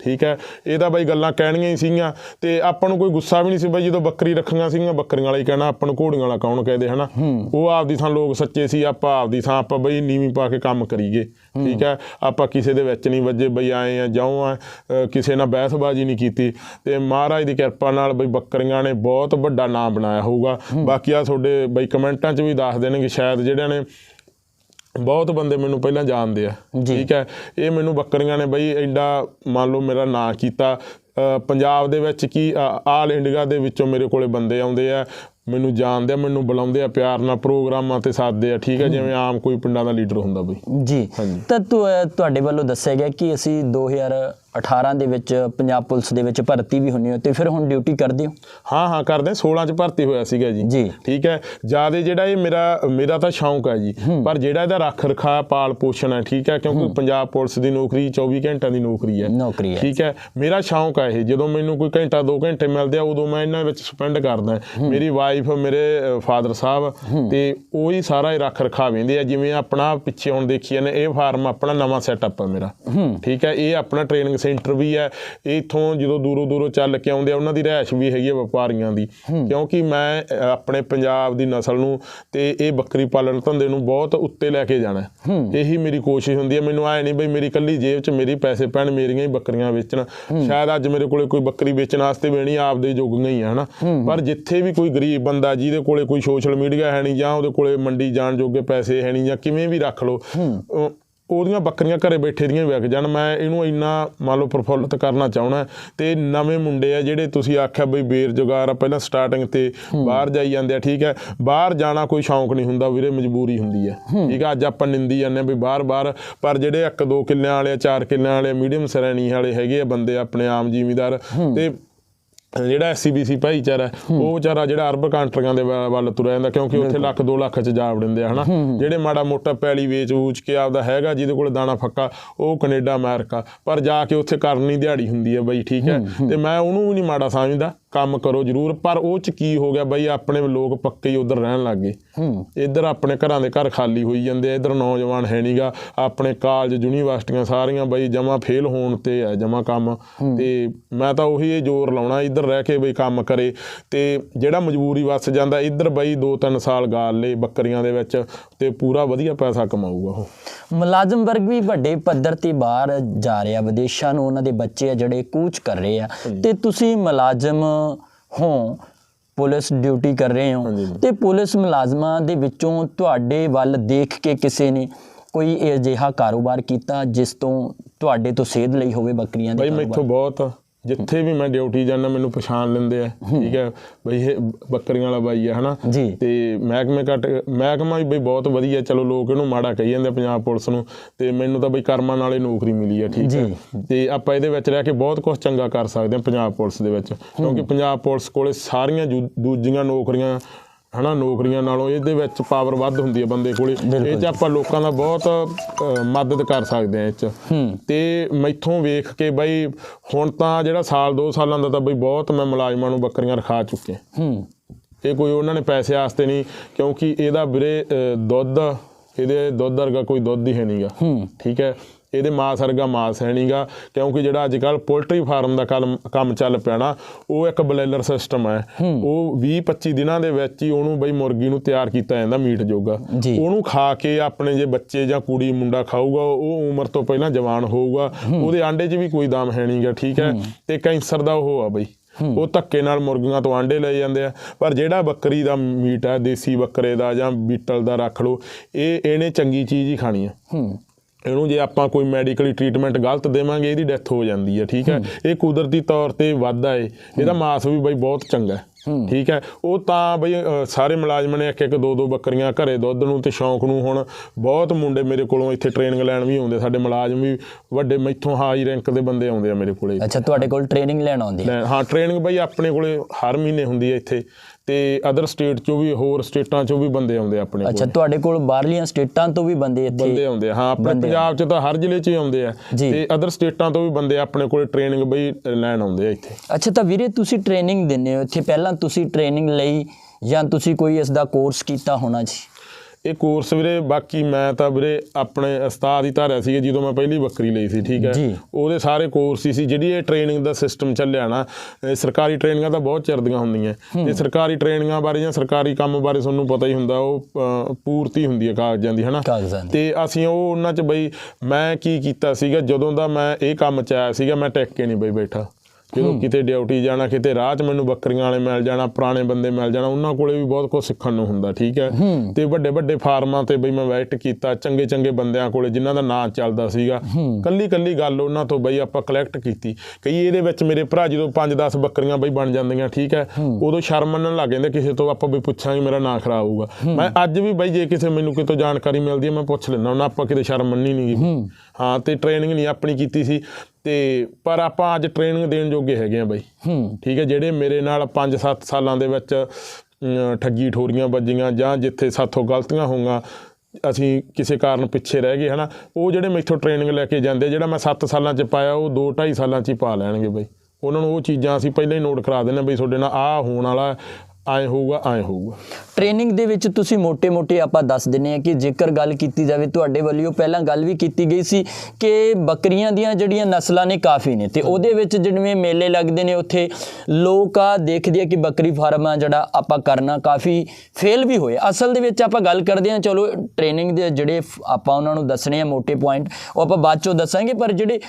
B: ਠੀਕ ਹੈ ਇਹ ਤਾਂ ਬਾਈ ਗੱਲਾਂ ਕਹਿਣੀਆਂ ਹੀ ਸੀਗੀਆਂ ਤੇ ਆਪਾਂ ਨੂੰ ਕੋਈ ਗੁੱਸਾ ਵੀ ਨਹੀਂ ਸੀ ਬਾਈ ਜਦੋਂ ਬੱਕਰੀ ਰੱਖੀਆਂ ਸੀਗੀਆਂ ਬੱਕਰੀਆਂ ਵਾਲਾ ਹੀ ਕਹਿਣਾ ਆਪਾਂ ਨੂੰ ਘੋੜੀਆਂ ਵਾਲਾ ਕੌਣ ਕਹਦੇ ਹਨਾ? ਉਹ ਆਪਦੀ ਥਾਂ ਲੋਕ ਸੱਚੇ ਸੀ ਆਪਾਂ ਆਪਦੀ ਥਾਂ ਆਪਾਂ ਬਈ ਨੀਵੀਂ ਪਾ ਕੇ ਕੰਮ ਕਰੀਏ। ਠੀਕ ਹੈ? ਆਪਾਂ ਕਿਸੇ ਦੇ ਵਿੱਚ ਨਹੀਂ ਵੱਜੇ ਬਈ ਆਏ ਆ ਜਾਉ ਆ ਕਿਸੇ ਨਾਲ ਬਹਿਸਬਾਜ਼ੀ ਨਹੀਂ ਕੀਤੀ। ਤੇ ਮਹਾਰਾਜ ਦੀ ਕਿਰਪਾ ਨਾਲ ਬਈ ਬੱਕਰੀਆਂ ਨੇ ਬਹੁਤ ਵੱਡਾ ਨਾਮ ਬਣਾਇਆ ਹੋਊਗਾ। ਬਾਕੀ ਆ ਤੁਹਾਡੇ ਬਈ ਕਮੈਂਟਾਂ 'ਚ ਵੀ ਦੱਸ ਦੇਣਗੇ ਸ਼ਾਇਦ ਜਿਹੜਿਆਂ ਨੇ ਬਹੁਤ ਬੰਦੇ ਮੈਨੂੰ ਪਹਿਲਾਂ ਜਾਣਦੇ ਆ। ਠੀਕ ਹੈ? ਇਹ ਮੈਨੂੰ ਬੱਕਰੀਆਂ ਨੇ ਬਈ ਐਡਾ ਮੰਨ ਲਓ ਮੇਰਾ ਨਾਂ ਕੀਤਾ। ਪੰਜਾਬ ਦੇ ਵਿੱਚ ਕੀ ਆਲ ਇੰਡੀਆ ਦੇ ਵਿੱਚੋਂ ਮੇਰੇ ਕੋਲੇ ਬੰਦੇ ਆਉਂਦੇ ਆ। ਮੈਨੂੰ ਜਾਣਦੇ ਆ ਮੈਨੂੰ ਬੁਲਾਉਂਦੇ ਆ ਪਿਆਰ ਨਾਲ ਪ੍ਰੋਗਰਾਮਾਂ ਤੇ ਸਾਥਦੇ ਆ ਠੀਕ ਹੈ। ਜਿਵੇਂ ਆਮ ਕੋਈ ਪਿੰਡਾਂ ਦਾ ਲੀਡਰ ਹੁੰਦਾ ਬਈ।
A: ਜੀ। ਤਾਂ ਤੁਹਾਡੇ ਵੱਲੋਂ ਦੱਸਿਆ ਗਿਆ ਕਿ ਅਸੀਂ 2018 ਦੇ ਵਿੱਚ ਪੰਜਾਬ ਪੁਲਿਸ ਦੇ ਵਿੱਚ ਭਰਤੀ ਵੀ ਹੁੰਨੇ ਹੋ ਤੇ ਫਿਰ ਹੁਣ ਡਿਊਟੀ ਕਰਦੇ ਹੋ?
B: ਹਾਂ ਹਾਂ ਕਰਦੇ ਆ, 16 ਚ ਭਰਤੀ ਹੋਇਆ ਸੀਗਾ ਜੀ। ਠੀਕ ਹੈ। ਜ਼ਿਆਦਾ ਜਿਹੜਾ ਇਹ ਮੇਰਾ ਮੇਰਾ ਤਾਂ ਸ਼ੌਂਕ ਹੈ ਜੀ। ਪਰ ਜਿਹੜਾ ਇਹਦਾ ਰੱਖ ਰਖਾ ਪਾਲ ਪੋਸ਼ਣ ਹੈ ਠੀਕ ਹੈ। ਕਿਉਂਕਿ ਪੰਜਾਬ ਪੁਲਿਸ ਦੀ ਨੌਕਰੀ 24 ਘੰਟਿਆਂ ਦੀ ਨੌਕਰੀ ਹੈ।
A: ਨੌਕਰੀ ਹੈ।
B: ਠੀਕ ਹੈ। ਮੇਰਾ ਸ਼ੌਂਕ ਹੈ ਇਹ। ਜਦੋਂ ਮੈਨੂੰ ਕੋਈ ਘੰਟਾ 2 ਘੰਟੇ ਮਿਲਦੇ ਆ ਉਦੋਂ ਮੈਂ ਇਹਨਾਂ ਵਿੱਚ ਸਪੈਂਡ ਕਰਦਾ ਮੇਰੀ ਵਾਈਫ ਮੇਰੇ ਫਾਦਰ ਸਾਹਿਬ ਤੇ ਉਹ ਹੀ ਸਾਰਾ ਹੀ ਰੱਖ ਰਖਾ ਵੇਂਦੇ ਆ। ਜਿਵੇਂ ਆਪਣਾ ਪਿੱਛੇ ਹੁਣ ਦੇਖੀਏ ਨੇ ਇਹ ਫਾਰਮ ਆਪਣਾ ਨਵਾਂ ਸੈਟਅਪ ਹੈ ਮੇਰਾ। ਠੀਕ ਹੈ। ਇਹ ਆਪਣਾ ਟ੍ਰੇਨਿੰਗ ਸੈਂਟਰ ਵੀ ਹੈ ਇਥੋਂ ਜਦੋਂ ਦੂਰੋਂ ਦੂਰੋਂ ਚੱਲ ਕੇ ਆਉਂਦੇ ਆ ਉਹਨਾਂ ਦੀ ਰਹਿائش ਵੀ ਹੈਗੀ ਹੈ ਵਪਾਰੀਆਂ ਦੀ। ਕਿਉਂਕਿ ਮੈਂ ਆਪਣੇ ਪੰਜਾਬ ਦੀ ਨਸਲ ਨੂੰ ਤੇ ਇਹ ਬੱਕਰੀ ਪਾਲਣ ਧੰਦੇ ਨੂੰ ਬਹੁਤ ਉੱਤੇ ਲੈ ਕੇ ਜਾਣਾ। ਇਹੀ ਮੇਰੀ ਕੋਸ਼ਿਸ਼ ਹੁੰਦੀ ਹੈ ਮੈਨੂੰ ਆਏ ਨਹੀਂ ਬਈ ਮੇਰੀ ਕੱਲੀ ਜੇਬ 'ਚ ਮੇਰੀ ਪੈਸੇ ਪੈਣ ਮੇਰੀਆਂ ਹੀ ਬੱਕਰੀਆਂ ਵੇਚਣ। ਸ਼ਾਇਦ ਅੱਜ ਮੇਰੇ ਕੋਲੇ ਕੋਈ ਬੱਕਰੀ ਵੇਚਣ ਵਾਸਤੇ ਵੀ ਨਹੀਂ ਆਪਦੇ ਜੋਗੀਆਂ ਹੀ ਹਨਾ। ਪਰ ਜਿੱਥੇ ਵੀ ਕੋਈ ਗਰੀਬ ਬੰਦਾ ਜਿਹਦੇ ਕੋਲੇ ਕੋਈ ਸੋਸ਼ਲ ਮੀਡੀਆ ਹੈ ਨਹੀਂ ਜਾਂ ਉਹਦੇ ਕੋਲੇ ਮੰਡੀ ਜਾਣ ਜੋਗੇ ਪੈਸੇ ਹੈ ਨਹੀਂ ਜਾਂ ਕਿਵੇਂ ਵੀ ਰੱਖ ਲੋ ਉਹਦੀਆਂ ਬੱਕਰੀਆਂ ਘਰੇ ਬੈਠੇ ਦੀਆਂ ਵਿਕ ਜਾਣ। ਮੈਂ ਇਹਨੂੰ ਇੰਨਾ ਮੰਨ ਲਓ ਪ੍ਰਫੁੱਲਤ ਕਰਨਾ ਚਾਹਣਾ ਤੇ ਨਵੇਂ ਮੁੰਡੇ ਆ ਜਿਹੜੇ ਤੁਸੀਂ ਆਖਿਆ ਬਈ ਬੇਰੁਜ਼ਗਾਰ ਆ ਪਹਿਲਾਂ ਸਟਾਰਟਿੰਗ ਤੇ ਬਾਹਰ ਜਾਈ ਜਾਂਦੇ ਆ ਠੀਕ ਹੈ। ਬਾਹਰ ਜਾਣਾ ਕੋਈ ਸ਼ੌਂਕ ਨਹੀਂ ਹੁੰਦਾ ਵੀਰੇ ਮਜਬੂਰੀ ਹੁੰਦੀ ਹੈ। ਠੀਕ ਹੈ ਅੱਜ ਆਪਾਂ ਨਿੰਦੀ ਜਾਂਦੇ ਆ ਵੀ ਬਾਹਰ ਬਾਹਰ। ਪਰ ਜਿਹੜੇ ਇੱਕ ਦੋ ਕਿੱਲਿਆਂ ਵਾਲੇ ਆ, ਚਾਰ ਕਿੱਲਿਆਂ ਵਾਲੇ ਮੀਡੀਅਮ ਸ਼੍ਰੇਣੀ ਵਾਲੇ ਹੈਗੇ ਆ ਬੰਦੇ ਆਪਣੇ ਆਮ ਜ਼ਿਮੀਦਾਰ ਤੇ ਜਿਹੜਾ ਐਸਸੀਬੀਸੀ ਭਾਈਚਾਰਾ ਉਹ ਵਿਚਾਰਾ ਜਿਹੜਾ ਅਰਬ ਕੰਟਰੀਆਂ ਦੇ ਵੱਲ ਤੁਰਿਆ ਜਾਂਦਾ ਕਿਉਂਕਿ ਉੱਥੇ ਲੱਖ 2 ਲੱਖ ਚ ਜਾ ਵੜਿੰਦੇ ਆ ਹਨਾ? ਜਿਹੜੇ ਮਾੜਾ ਮੋਟਾ ਪੈਲੀ ਵੇਚ ਵੂਚ ਕੇ ਆਪਦਾ ਹੈਗਾ ਜਿਹਦੇ ਕੋਲ ਦਾਣਾ ਫੱਕਾ ਉਹ ਕੈਨੇਡਾ ਅਮਰੀਕਾ ਪਰ ਜਾ ਕੇ ਉੱਥੇ ਕਰਨੀ ਦਿਹਾੜੀ ਹੁੰਦੀ ਹੈ ਬਈ ਠੀਕ ਹੈ? ਤੇ ਮੈਂ ਉਹਨੂੰ ਵੀ ਨਹੀਂ ਮਾੜਾ ਸਮਝਦਾ। ਕੰਮ ਕਰੋ ਜ਼ਰੂਰ ਪਰ ਉਹ ਚ ਕੀ ਹੋ ਗਿਆ ਬਈ ਆਪਣੇ ਲੋਕ ਪੱਕੇ ਹੀ ਉਧਰ ਰਹਿਣ ਲੱਗ ਗਏ। ਇੱਧਰ ਆਪਣੇ ਘਰਾਂ ਦੇ ਘਰ ਖਾਲੀ ਹੋਈ ਜਾਂਦੇ ਆ ਇੱਧਰ ਨੌਜਵਾਨ ਹੈ ਨਹੀਂਗਾ ਆਪਣੇ ਕਾਲਜ ਯੂਨੀਵਰਸਿਟੀਆਂ ਸਾਰੀਆਂ ਬਈ ਜਮਾ ਫੇਲ ਹੋਣ ਤੇ ਹੈ ਜਮਾ ਕੰਮ। ਤੇ ਮੈਂ ਤਾਂ ਉਹੀ ਜ਼ੋਰ ਲਾਉਣਾ ਇੱਧਰ ਰਹਿ ਕੇ ਬਈ ਕੰਮ ਕਰੇ। ਤੇ ਜਿਹੜਾ ਮਜਬੂਰੀ ਵਸ ਜਾਂਦਾ ਇੱਧਰ ਬਈ 2-3 ਸਾਲ ਗਾਲ ਲੇ ਬੱਕਰੀਆਂ ਦੇ ਵਿੱਚ ਤੇ ਪੂਰਾ ਵਧੀਆ ਪੈਸਾ ਕਮਾਊਗਾ ਉਹ।
A: ਮੁਲਾਜ਼ਮ ਵਰਗ ਵੀ ਵੱਡੇ ਪੱਧਰ ਤੇ ਬਾਹਰ ਜਾ ਰਿਹਾ ਵਿਦੇਸ਼ਾਂ ਨੂੰ ਉਹਨਾਂ ਦੇ ਬੱਚੇ ਆ ਜਿਹੜੇ ਕੂਚ ਕਰ ਰਹੇ ਆ। ਤੇ ਤੁਸੀਂ ਮੁਲਾਜ਼ਮ ਹੋ ਪੁਲਿਸ ਡਿਊਟੀ ਕਰ ਰਹੇ ਹੋ। ਤੇ ਪੁਲਿਸ ਮੁਲਾਜ਼ਮਾਂ ਦੇ ਵਿੱਚੋਂ ਤੁਹਾਡੇ ਵੱਲ ਦੇਖ ਕੇ ਕਿਸੇ ਨੇ ਕੋਈ ਅਜਿਹਾ ਕਾਰੋਬਾਰ ਕੀਤਾ ਜਿਸ ਤੋਂ ਤੁਹਾਡੇ ਤੋਂ ਸੇਧ ਲਈ ਹੋਵੇ ਬੱਕਰੀਆਂ
B: ਬਈ
A: ਦੇ
B: ਮੈਥੋਂ ਬਹੁਤ ਜਿੱਥੇ ਵੀ ਮੈਂ ਡਿਊਟੀ ਜਾਂਦਾ ਮੈਨੂੰ ਪਛਾਣ ਲੈਂਦੇ ਆ। ਠੀਕ ਹੈ ਬਈ ਇਹ ਬੱਕਰੀਆਂ ਵਾਲਾ ਬਾਈ ਆ ਹਨਾ। ਤੇ ਮਹਿਕਮੇ ਘੱਟ ਮਹਿਕਮਾ ਵੀ ਬਈ ਬਹੁਤ ਵਧੀਆ ਚਲੋ ਲੋਕ ਇਹਨੂੰ ਮਾੜਾ ਕਹੀ ਜਾਂਦੇ ਆ ਪੰਜਾਬ ਪੁਲਿਸ ਨੂੰ। ਤੇ ਮੈਨੂੰ ਤਾਂ ਬਈ ਕਰਮਾਂ ਨਾਲੇ ਨੌਕਰੀ ਮਿਲੀ ਆ ਠੀਕ ਹੈ ਤੇ ਆਪਾਂ ਇਹਦੇ ਵਿੱਚ ਰਹਿ ਕੇ ਬਹੁਤ ਕੁਝ ਚੰਗਾ ਕਰ ਸਕਦੇ ਹਾਂ ਪੰਜਾਬ ਪੁਲਿਸ ਦੇ ਵਿੱਚ। ਕਿਉਂਕਿ ਪੰਜਾਬ ਪੁਲਿਸ ਕੋਲੇ ਸਾਰੀਆਂ ਦੂਜੀਆਂ ਨੌਕਰੀਆਂ ਹਨਾ ਨੌਕਰੀਆਂ ਨਾਲੋਂ ਇਹਦੇ ਵਿੱਚ ਪਾਵਰ ਵੱਧ ਹੁੰਦੀ ਹੈ ਬੰਦੇ ਕੋਲੇ। ਇਹ ਚ ਆਪਾਂ ਲੋਕਾਂ ਦਾ ਬਹੁਤ ਮਦਦ ਕਰ ਸਕਦੇ ਹਾਂ ਇਹ ਚ। ਤੇ ਮੈਥੋਂ ਵੇਖ ਕੇ ਬਈ ਹੁਣ ਤਾਂ ਜਿਹੜਾ ਸਾਲ 2 ਸਾਲਾਂ ਦਾ ਤਾਂ ਬਈ ਬਹੁਤ ਮੈਂ ਮੁਲਾਜ਼ਮਾਂ ਨੂੰ ਬੱਕਰੀਆਂ ਰਖਾ ਚੁੱਕੇ
A: ਹੂੰ।
B: ਇਹ ਕੋਈ ਉਹਨਾਂ ਨੇ ਪੈਸੇ ਆਸਤੇ ਨਹੀਂ ਕਿਉਂਕਿ ਇਹਦਾ ਵੀਰੇ ਦੁੱਧ ਇਹਦੇ ਦੁੱਧ ਵਰਗਾ ਕੋਈ ਦੁੱਧ ਹੀ ਹੈ ਨਹੀਂਗਾ
A: ਹੂੰ।
B: ਠੀਕ ਹੈ? ਇਹਦੇ ਮਾਸ ਵਰਗਾ ਮਾਸ ਹੈ ਨਹੀਂਗਾ ਕਿਉਂਕਿ ਜਿਹੜਾ ਅੱਜ ਕੱਲ ਪੋਲਟਰੀ ਫਾਰਮ ਦਾ ਕੰਮ ਚੱਲ ਪਿਆ ਨਾ ਉਹ ਇੱਕ ਬਲੇਲਰ ਸਿਸਟਮ ਹੈ। ਉਹ 20 25 ਦਿਨਾਂ ਦੇ ਵਿੱਚ ਹੀ ਉਹਨੂੰ ਬਈ ਮੁਰਗੀ ਨੂੰ ਤਿਆਰ ਕੀਤਾ ਜਾਂਦਾ ਮੀਟ ਜੋਗਾ। ਉਹਨੂੰ ਖਾ ਕੇ ਆਪਣੇ ਜੇ ਬੱਚੇ ਜਾਂ ਕੁੜੀ ਮੁੰਡਾ ਖਾਊਗਾ ਉਹ ਉਮਰ ਤੋਂ ਪਹਿਲਾਂ ਜਵਾਨ ਹੋਊਗਾ। ਉਹਦੇ ਆਂਡੇ 'ਚ ਵੀ ਕੋਈ ਦਮ ਹੈ ਨਹੀਂਗਾ ਠੀਕ ਹੈ? ਤੇ ਕੈਂਸਰ ਦਾ ਉਹ ਆ ਬਈ। ਉਹ ਧੱਕੇ ਨਾਲ ਮੁਰਗੀਆਂ ਤੋਂ ਆਂਡੇ ਲਏ ਜਾਂਦੇ ਆ। ਪਰ ਜਿਹੜਾ ਬੱਕਰੀ ਦਾ ਮੀਟ ਹੈ ਦੇਸੀ ਬੱਕਰੇ ਦਾ ਜਾਂ ਬੀਟਲ ਦਾ ਰੱਖ ਲਓ ਇਹ ਇਹਨੇ ਚੰਗੀ ਚੀਜ਼ ਹੀ ਖਾਣੀ ਆ।
A: ਹੂੰ।
B: ਇਹਨੂੰ ਜੇ ਆਪਾਂ ਕੋਈ ਮੈਡੀਕਲੀ ਟ੍ਰੀਟਮੈਂਟ ਗਲਤ ਦੇਵਾਂਗੇ ਇਹਦੀ ਡੈਥ ਹੋ ਜਾਂਦੀ ਹੈ ਠੀਕ ਹੈ? ਇਹ ਕੁਦਰਤੀ ਤੌਰ ਤੇ ਵਾਧਾ ਏ। ਇਹਦਾ ਮਾਸ ਵੀ ਬਈ ਬਹੁਤ ਚੰਗਾ ਹੈ ਠੀਕ ਹੈ? ਉਹ ਤਾਂ ਬਈ ਸਾਰੇ ਮੁਲਾਜ਼ਮਾਂ ਨੇ ਇੱਕ ਇੱਕ ਦੋ ਦੋ ਬੱਕਰੀਆਂ ਘਰੇ ਦੁੱਧ ਨੂੰ ਤੇ ਸ਼ੌਂਕ ਨੂੰ ਹੁਣ ਬਹੁਤ ਮੁੰਡੇ ਮੇਰੇ ਕੋਲੋਂ ਇੱਥੇ ਟ੍ਰੇਨਿੰਗ ਲੈਣ ਵੀ ਆਉਂਦੇ ਸਾਡੇ ਮੁਲਾਜ਼ਮ ਵੀ ਵੱਡੇ ਮੈਥੋਂ ਹਾਈ ਰੈਂਕ ਦੇ ਬੰਦੇ ਆਉਂਦੇ ਆ ਮੇਰੇ ਕੋਲੇ।
A: ਅੱਛਾ ਤੁਹਾਡੇ ਕੋਲ ਟ੍ਰੇਨਿੰਗ ਲੈਣ ਆਉਂਦੇ
B: ਹਾਂ ਟ੍ਰੇਨਿੰਗ ਬਈ ਆਪਣੇ ਕੋਲੇ ਹਰ ਮਹੀਨੇ ਹੁੰਦੀ ਹੈ ਇੱਥੇ। ਤੇ ਅਦਰ ਸਟੇਟ ਚੋਂ ਵੀ ਹੋਰ ਸਟੇਟਾਂ ਚੋਂ ਵੀ ਬੰਦੇ ਆਉਂਦੇ ਆਪਣੇ
A: ਅੱਛਾ
B: ਕੋਲ
A: ਤੁਹਾਡੇ ਕੋਲ ਬਾਹਰਲੀਆਂ ਸਟੇਟਾਂ ਤੋਂ ਵੀ ਬੰਦੇ
B: ਬੰਦੇ
A: ਇੱਥੇ
B: ਆਉਂਦੇ ਆ ਹਾਂ ਆਪਣੇ
A: ਬੰਦੇ
B: ਪੰਜਾਬ 'ਚ ਤਾਂ ਹਰ ਜ਼ਿਲ੍ਹੇ 'ਚ ਹੀ ਆਉਂਦੇ ਆ। ਤੇ ਅਦਰ ਸਟੇਟਾਂ ਤੋਂ ਵੀ ਬੰਦੇ ਆਪਣੇ ਕੋਲੇ ਟ੍ਰੇਨਿੰਗ ਬਈ ਲੈਣ ਆਉਂਦੇ ਆ ਇੱਥੇ।
A: ਅੱਛਾ ਤਾਂ ਵੀਰੇ ਤੁਸੀਂ ਟ੍ਰੇਨਿੰਗ ਦਿੰਦੇ ਹੋ ਇੱਥੇ? ਪਹਿਲਾਂ ਤੁਸੀਂ ਟ੍ਰੇਨਿੰਗ ਲਈ ਜਾਂ ਤੁਸੀਂ ਕੋਈ ਇਸ ਦਾ ਕੋਰਸ ਕੀਤਾ ਹੋਣਾ ਜੀ?
B: ਇਹ ਕੋਰਸ ਵੀਰੇ ਬਾਕੀ ਮੈਂ ਤਾਂ ਵੀਰੇ ਆਪਣੇ ਉਸਤਾਦ ਹੀ ਧਾਰਿਆ ਸੀ ਜਦੋਂ ਮੈਂ ਪਹਿਲੀ ਬੱਕਰੀ ਲਈ ਸੀ ਠੀਕ ਹੈ?
A: ਜੀ।
B: ਉਹਦੇ ਸਾਰੇ ਕੋਰਸ ਹੀ ਸੀ ਜਿਹੜੀ ਇਹ ਟ੍ਰੇਨਿੰਗ ਦਾ ਸਿਸਟਮ ਚੱਲਿਆ ਨਾ ਸਰਕਾਰੀ ਟ੍ਰੇਨਿੰਗਾਂ ਤਾਂ ਬਹੁਤ ਚਿਰਦੀਆਂ ਹੁੰਦੀਆਂ। ਤੇ ਸਰਕਾਰੀ ਟ੍ਰੇਨਿੰਗਾਂ ਬਾਰੇ ਜਾਂ ਸਰਕਾਰੀ ਕੰਮ ਬਾਰੇ ਤੁਹਾਨੂੰ ਪਤਾ ਹੀ ਹੁੰਦਾ ਉਹ ਪੂਰਤੀ ਹੁੰਦੀ ਹੈ ਕਾਗਜ਼ਾਂ ਦੀ ਹਨਾ? ਤੇ ਅਸੀਂ ਉਹ ਉਹਨਾਂ ਚ ਬਈ ਮੈਂ ਕੀ ਕੀਤਾ ਸੀਗਾ ਜਦੋਂ ਦਾ ਮੈਂ ਇਹ ਕੰਮ ਚ ਆਇਆ ਸੀਗਾ ਮੈਂ ਟਿਕ ਕੇ ਨਹੀਂ ਬਈ ਬੈਠਾ। ਜਦੋਂ ਕਿਤੇ ਡਿਊਟੀ ਜਾਣਾ ਕਿਤੇ ਰਾਹ 'ਚ ਮੈਨੂੰ ਬੱਕਰੀਆਂ ਵਾਲੇ ਮਿਲ ਜਾਣਾ ਪੁਰਾਣੇ ਬੰਦੇ ਮਿਲ ਜਾਣਾ ਉਹਨਾਂ ਕੋਲੇ ਵੀ ਬਹੁਤ ਕੁਝ ਸਿੱਖਣ ਨੂੰ ਹੁੰਦਾ ਠੀਕ ਹੈ? ਤੇ ਵੱਡੇ ਵੱਡੇ ਫਾਰਮਾਂ ਤੇ ਬਈ ਮੈਂ ਵੈਟ ਕੀਤਾ ਚੰਗੇ ਚੰਗੇ ਬੰਦਿਆਂ ਕੋਲੇ ਜਿਨ੍ਹਾਂ ਦਾ ਨਾਂ ਚੱਲਦਾ ਸੀਗਾ। ਕੱਲੀ ਕੱਲੀ ਗੱਲ ਉਹਨਾਂ ਤੋਂ ਬਈ ਆਪਾਂ ਕਲੈਕਟ ਕੀਤੀ। ਕਈ ਇਹਦੇ ਵਿੱਚ ਮੇਰੇ ਭਰਾ ਜਦੋਂ 5-10 ਬੱਕਰੀਆਂ ਬਈ ਬਣ ਜਾਂਦੀਆਂ ਠੀਕ ਹੈ? ਉਦੋਂ ਸ਼ਰਮ ਮੰਨਣ ਲੱਗ ਜਾਂਦੇ ਕਿਸੇ ਤੋਂ ਆਪਾਂ ਬਈ ਪੁੱਛਾਂਗੇ ਮੇਰਾ ਨਾਂ ਖਰਾਬ ਹੋਊਗਾ। ਮੈਂ ਅੱਜ ਵੀ ਬਈ ਜੇ ਕਿਸੇ ਮੈਨੂੰ ਕਿਤੋਂ ਜਾਣਕਾਰੀ ਮਿਲਦੀ ਹੈ ਮੈਂ ਪੁੱਛ ਲੈਂਦਾ ਉਹਨਾਂ ਆਪਾਂ ਕਿਤੇ ਸ਼ਰਮ ਮੰਨੀ ਨਹੀਂ ਹਾਂ ਤੇ ਟ੍ਰੇਨਿੰਗ ਨਹੀਂ ਆਪਣੀ ਕੀਤੀ ਸੀ। ਤੇ ਪਰ ਆਪਾਂ ਅੱਜ ਟ੍ਰੇਨਿੰਗ ਦੇਣ ਜੋਗੇ ਹੈਗੇ ਆ ਬਈ।
A: ਹੂੰ।
B: ਠੀਕ ਹੈ ਜਿਹੜੇ ਮੇਰੇ ਨਾਲ 5-7 ਸਾਲਾਂ ਦੇ ਵਿੱਚ ਠੱਗੀ ਠੋਰੀਆਂ ਵੱਜੀਆਂ ਜਾਂ ਜਿੱਥੇ ਸਾਥੋਂ ਗਲਤੀਆਂ ਹੋਈਆਂ ਅਸੀਂ ਕਿਸੇ ਕਾਰਨ ਪਿੱਛੇ ਰਹਿ ਗਏ ਹਨਾ ਉਹ ਜਿਹੜੇ ਮੈਥੋਂ ਟ੍ਰੇਨਿੰਗ ਲੈ ਕੇ ਜਾਂਦੇ ਜਿਹੜਾ ਮੈਂ 7 ਸਾਲਾਂ 'ਚ ਪਾਇਆ ਉਹ 2-2.5 ਸਾਲਾਂ 'ਚ ਹੀ ਪਾ ਲੈਣਗੇ ਬਈ। ਉਹਨਾਂ ਨੂੰ ਉਹ ਚੀਜ਼ਾਂ ਅਸੀਂ ਪਹਿਲਾਂ ਹੀ ਨੋਟ ਕਰਾ ਦਿੰਦੇ ਬਈ ਤੁਹਾਡੇ ਨਾਲ ਆਹ ਹੋਣ ਵਾਲਾ ਆਏ ਹੋਊਗਾ ਆਏ ਹੋਊਗਾ।
A: ਟ੍ਰੇਨਿੰਗ ਦੇ ਵਿੱਚ ਤੁਸੀਂ ਮੋٹے-ਮੋٹے ਆਪਾਂ ਦੱਸ ਦਿੰਨੇ ਆ ਕਿ ਜੇਕਰ ਗੱਲ ਕੀਤੀ ਜਾਵੇ ਤੁਹਾਡੇ ਵੱਲੋਂ ਪਹਿਲਾਂ ਗੱਲ ਵੀ ਕੀਤੀ ਗਈ ਸੀ ਕਿ ਬੱਕਰੀਆਂ ਦੀਆਂ ਜਿਹੜੀਆਂ ਨਸਲਾਂ ਨੇ ਕਾਫੀ ਨੇ ਤੇ ਉਹਦੇ ਵਿੱਚ ਜਿਵੇਂ ਮੇਲੇ ਲੱਗਦੇ ਨੇ ਉੱਥੇ ਲੋਕ ਆ ਦੇਖਦੇ ਆ ਕਿ ਬੱਕਰੀ ਫਾਰਮ ਆ ਜਿਹੜਾ ਆਪਾਂ ਕਰਨਾ ਕਾਫੀ ਫੇਲ ਵੀ ਹੋਏ ਅਸਲ ਦੇ ਵਿੱਚ ਆਪਾਂ ਗੱਲ ਕਰਦੇ ਆ ਚਲੋ ਟ੍ਰੇਨਿੰਗ ਦੇ ਜਿਹੜੇ ਆਪਾਂ ਉਹਨਾਂ ਨੂੰ ਦੱਸਣੇ ਆ ਮੋٹے ਪੁਆਇੰਟ ਉਹ ਆਪਾਂ ਬਾਅਦ ਚੋਂ ਦੱਸਾਂਗੇ ਪਰ ਜਿਹੜੇ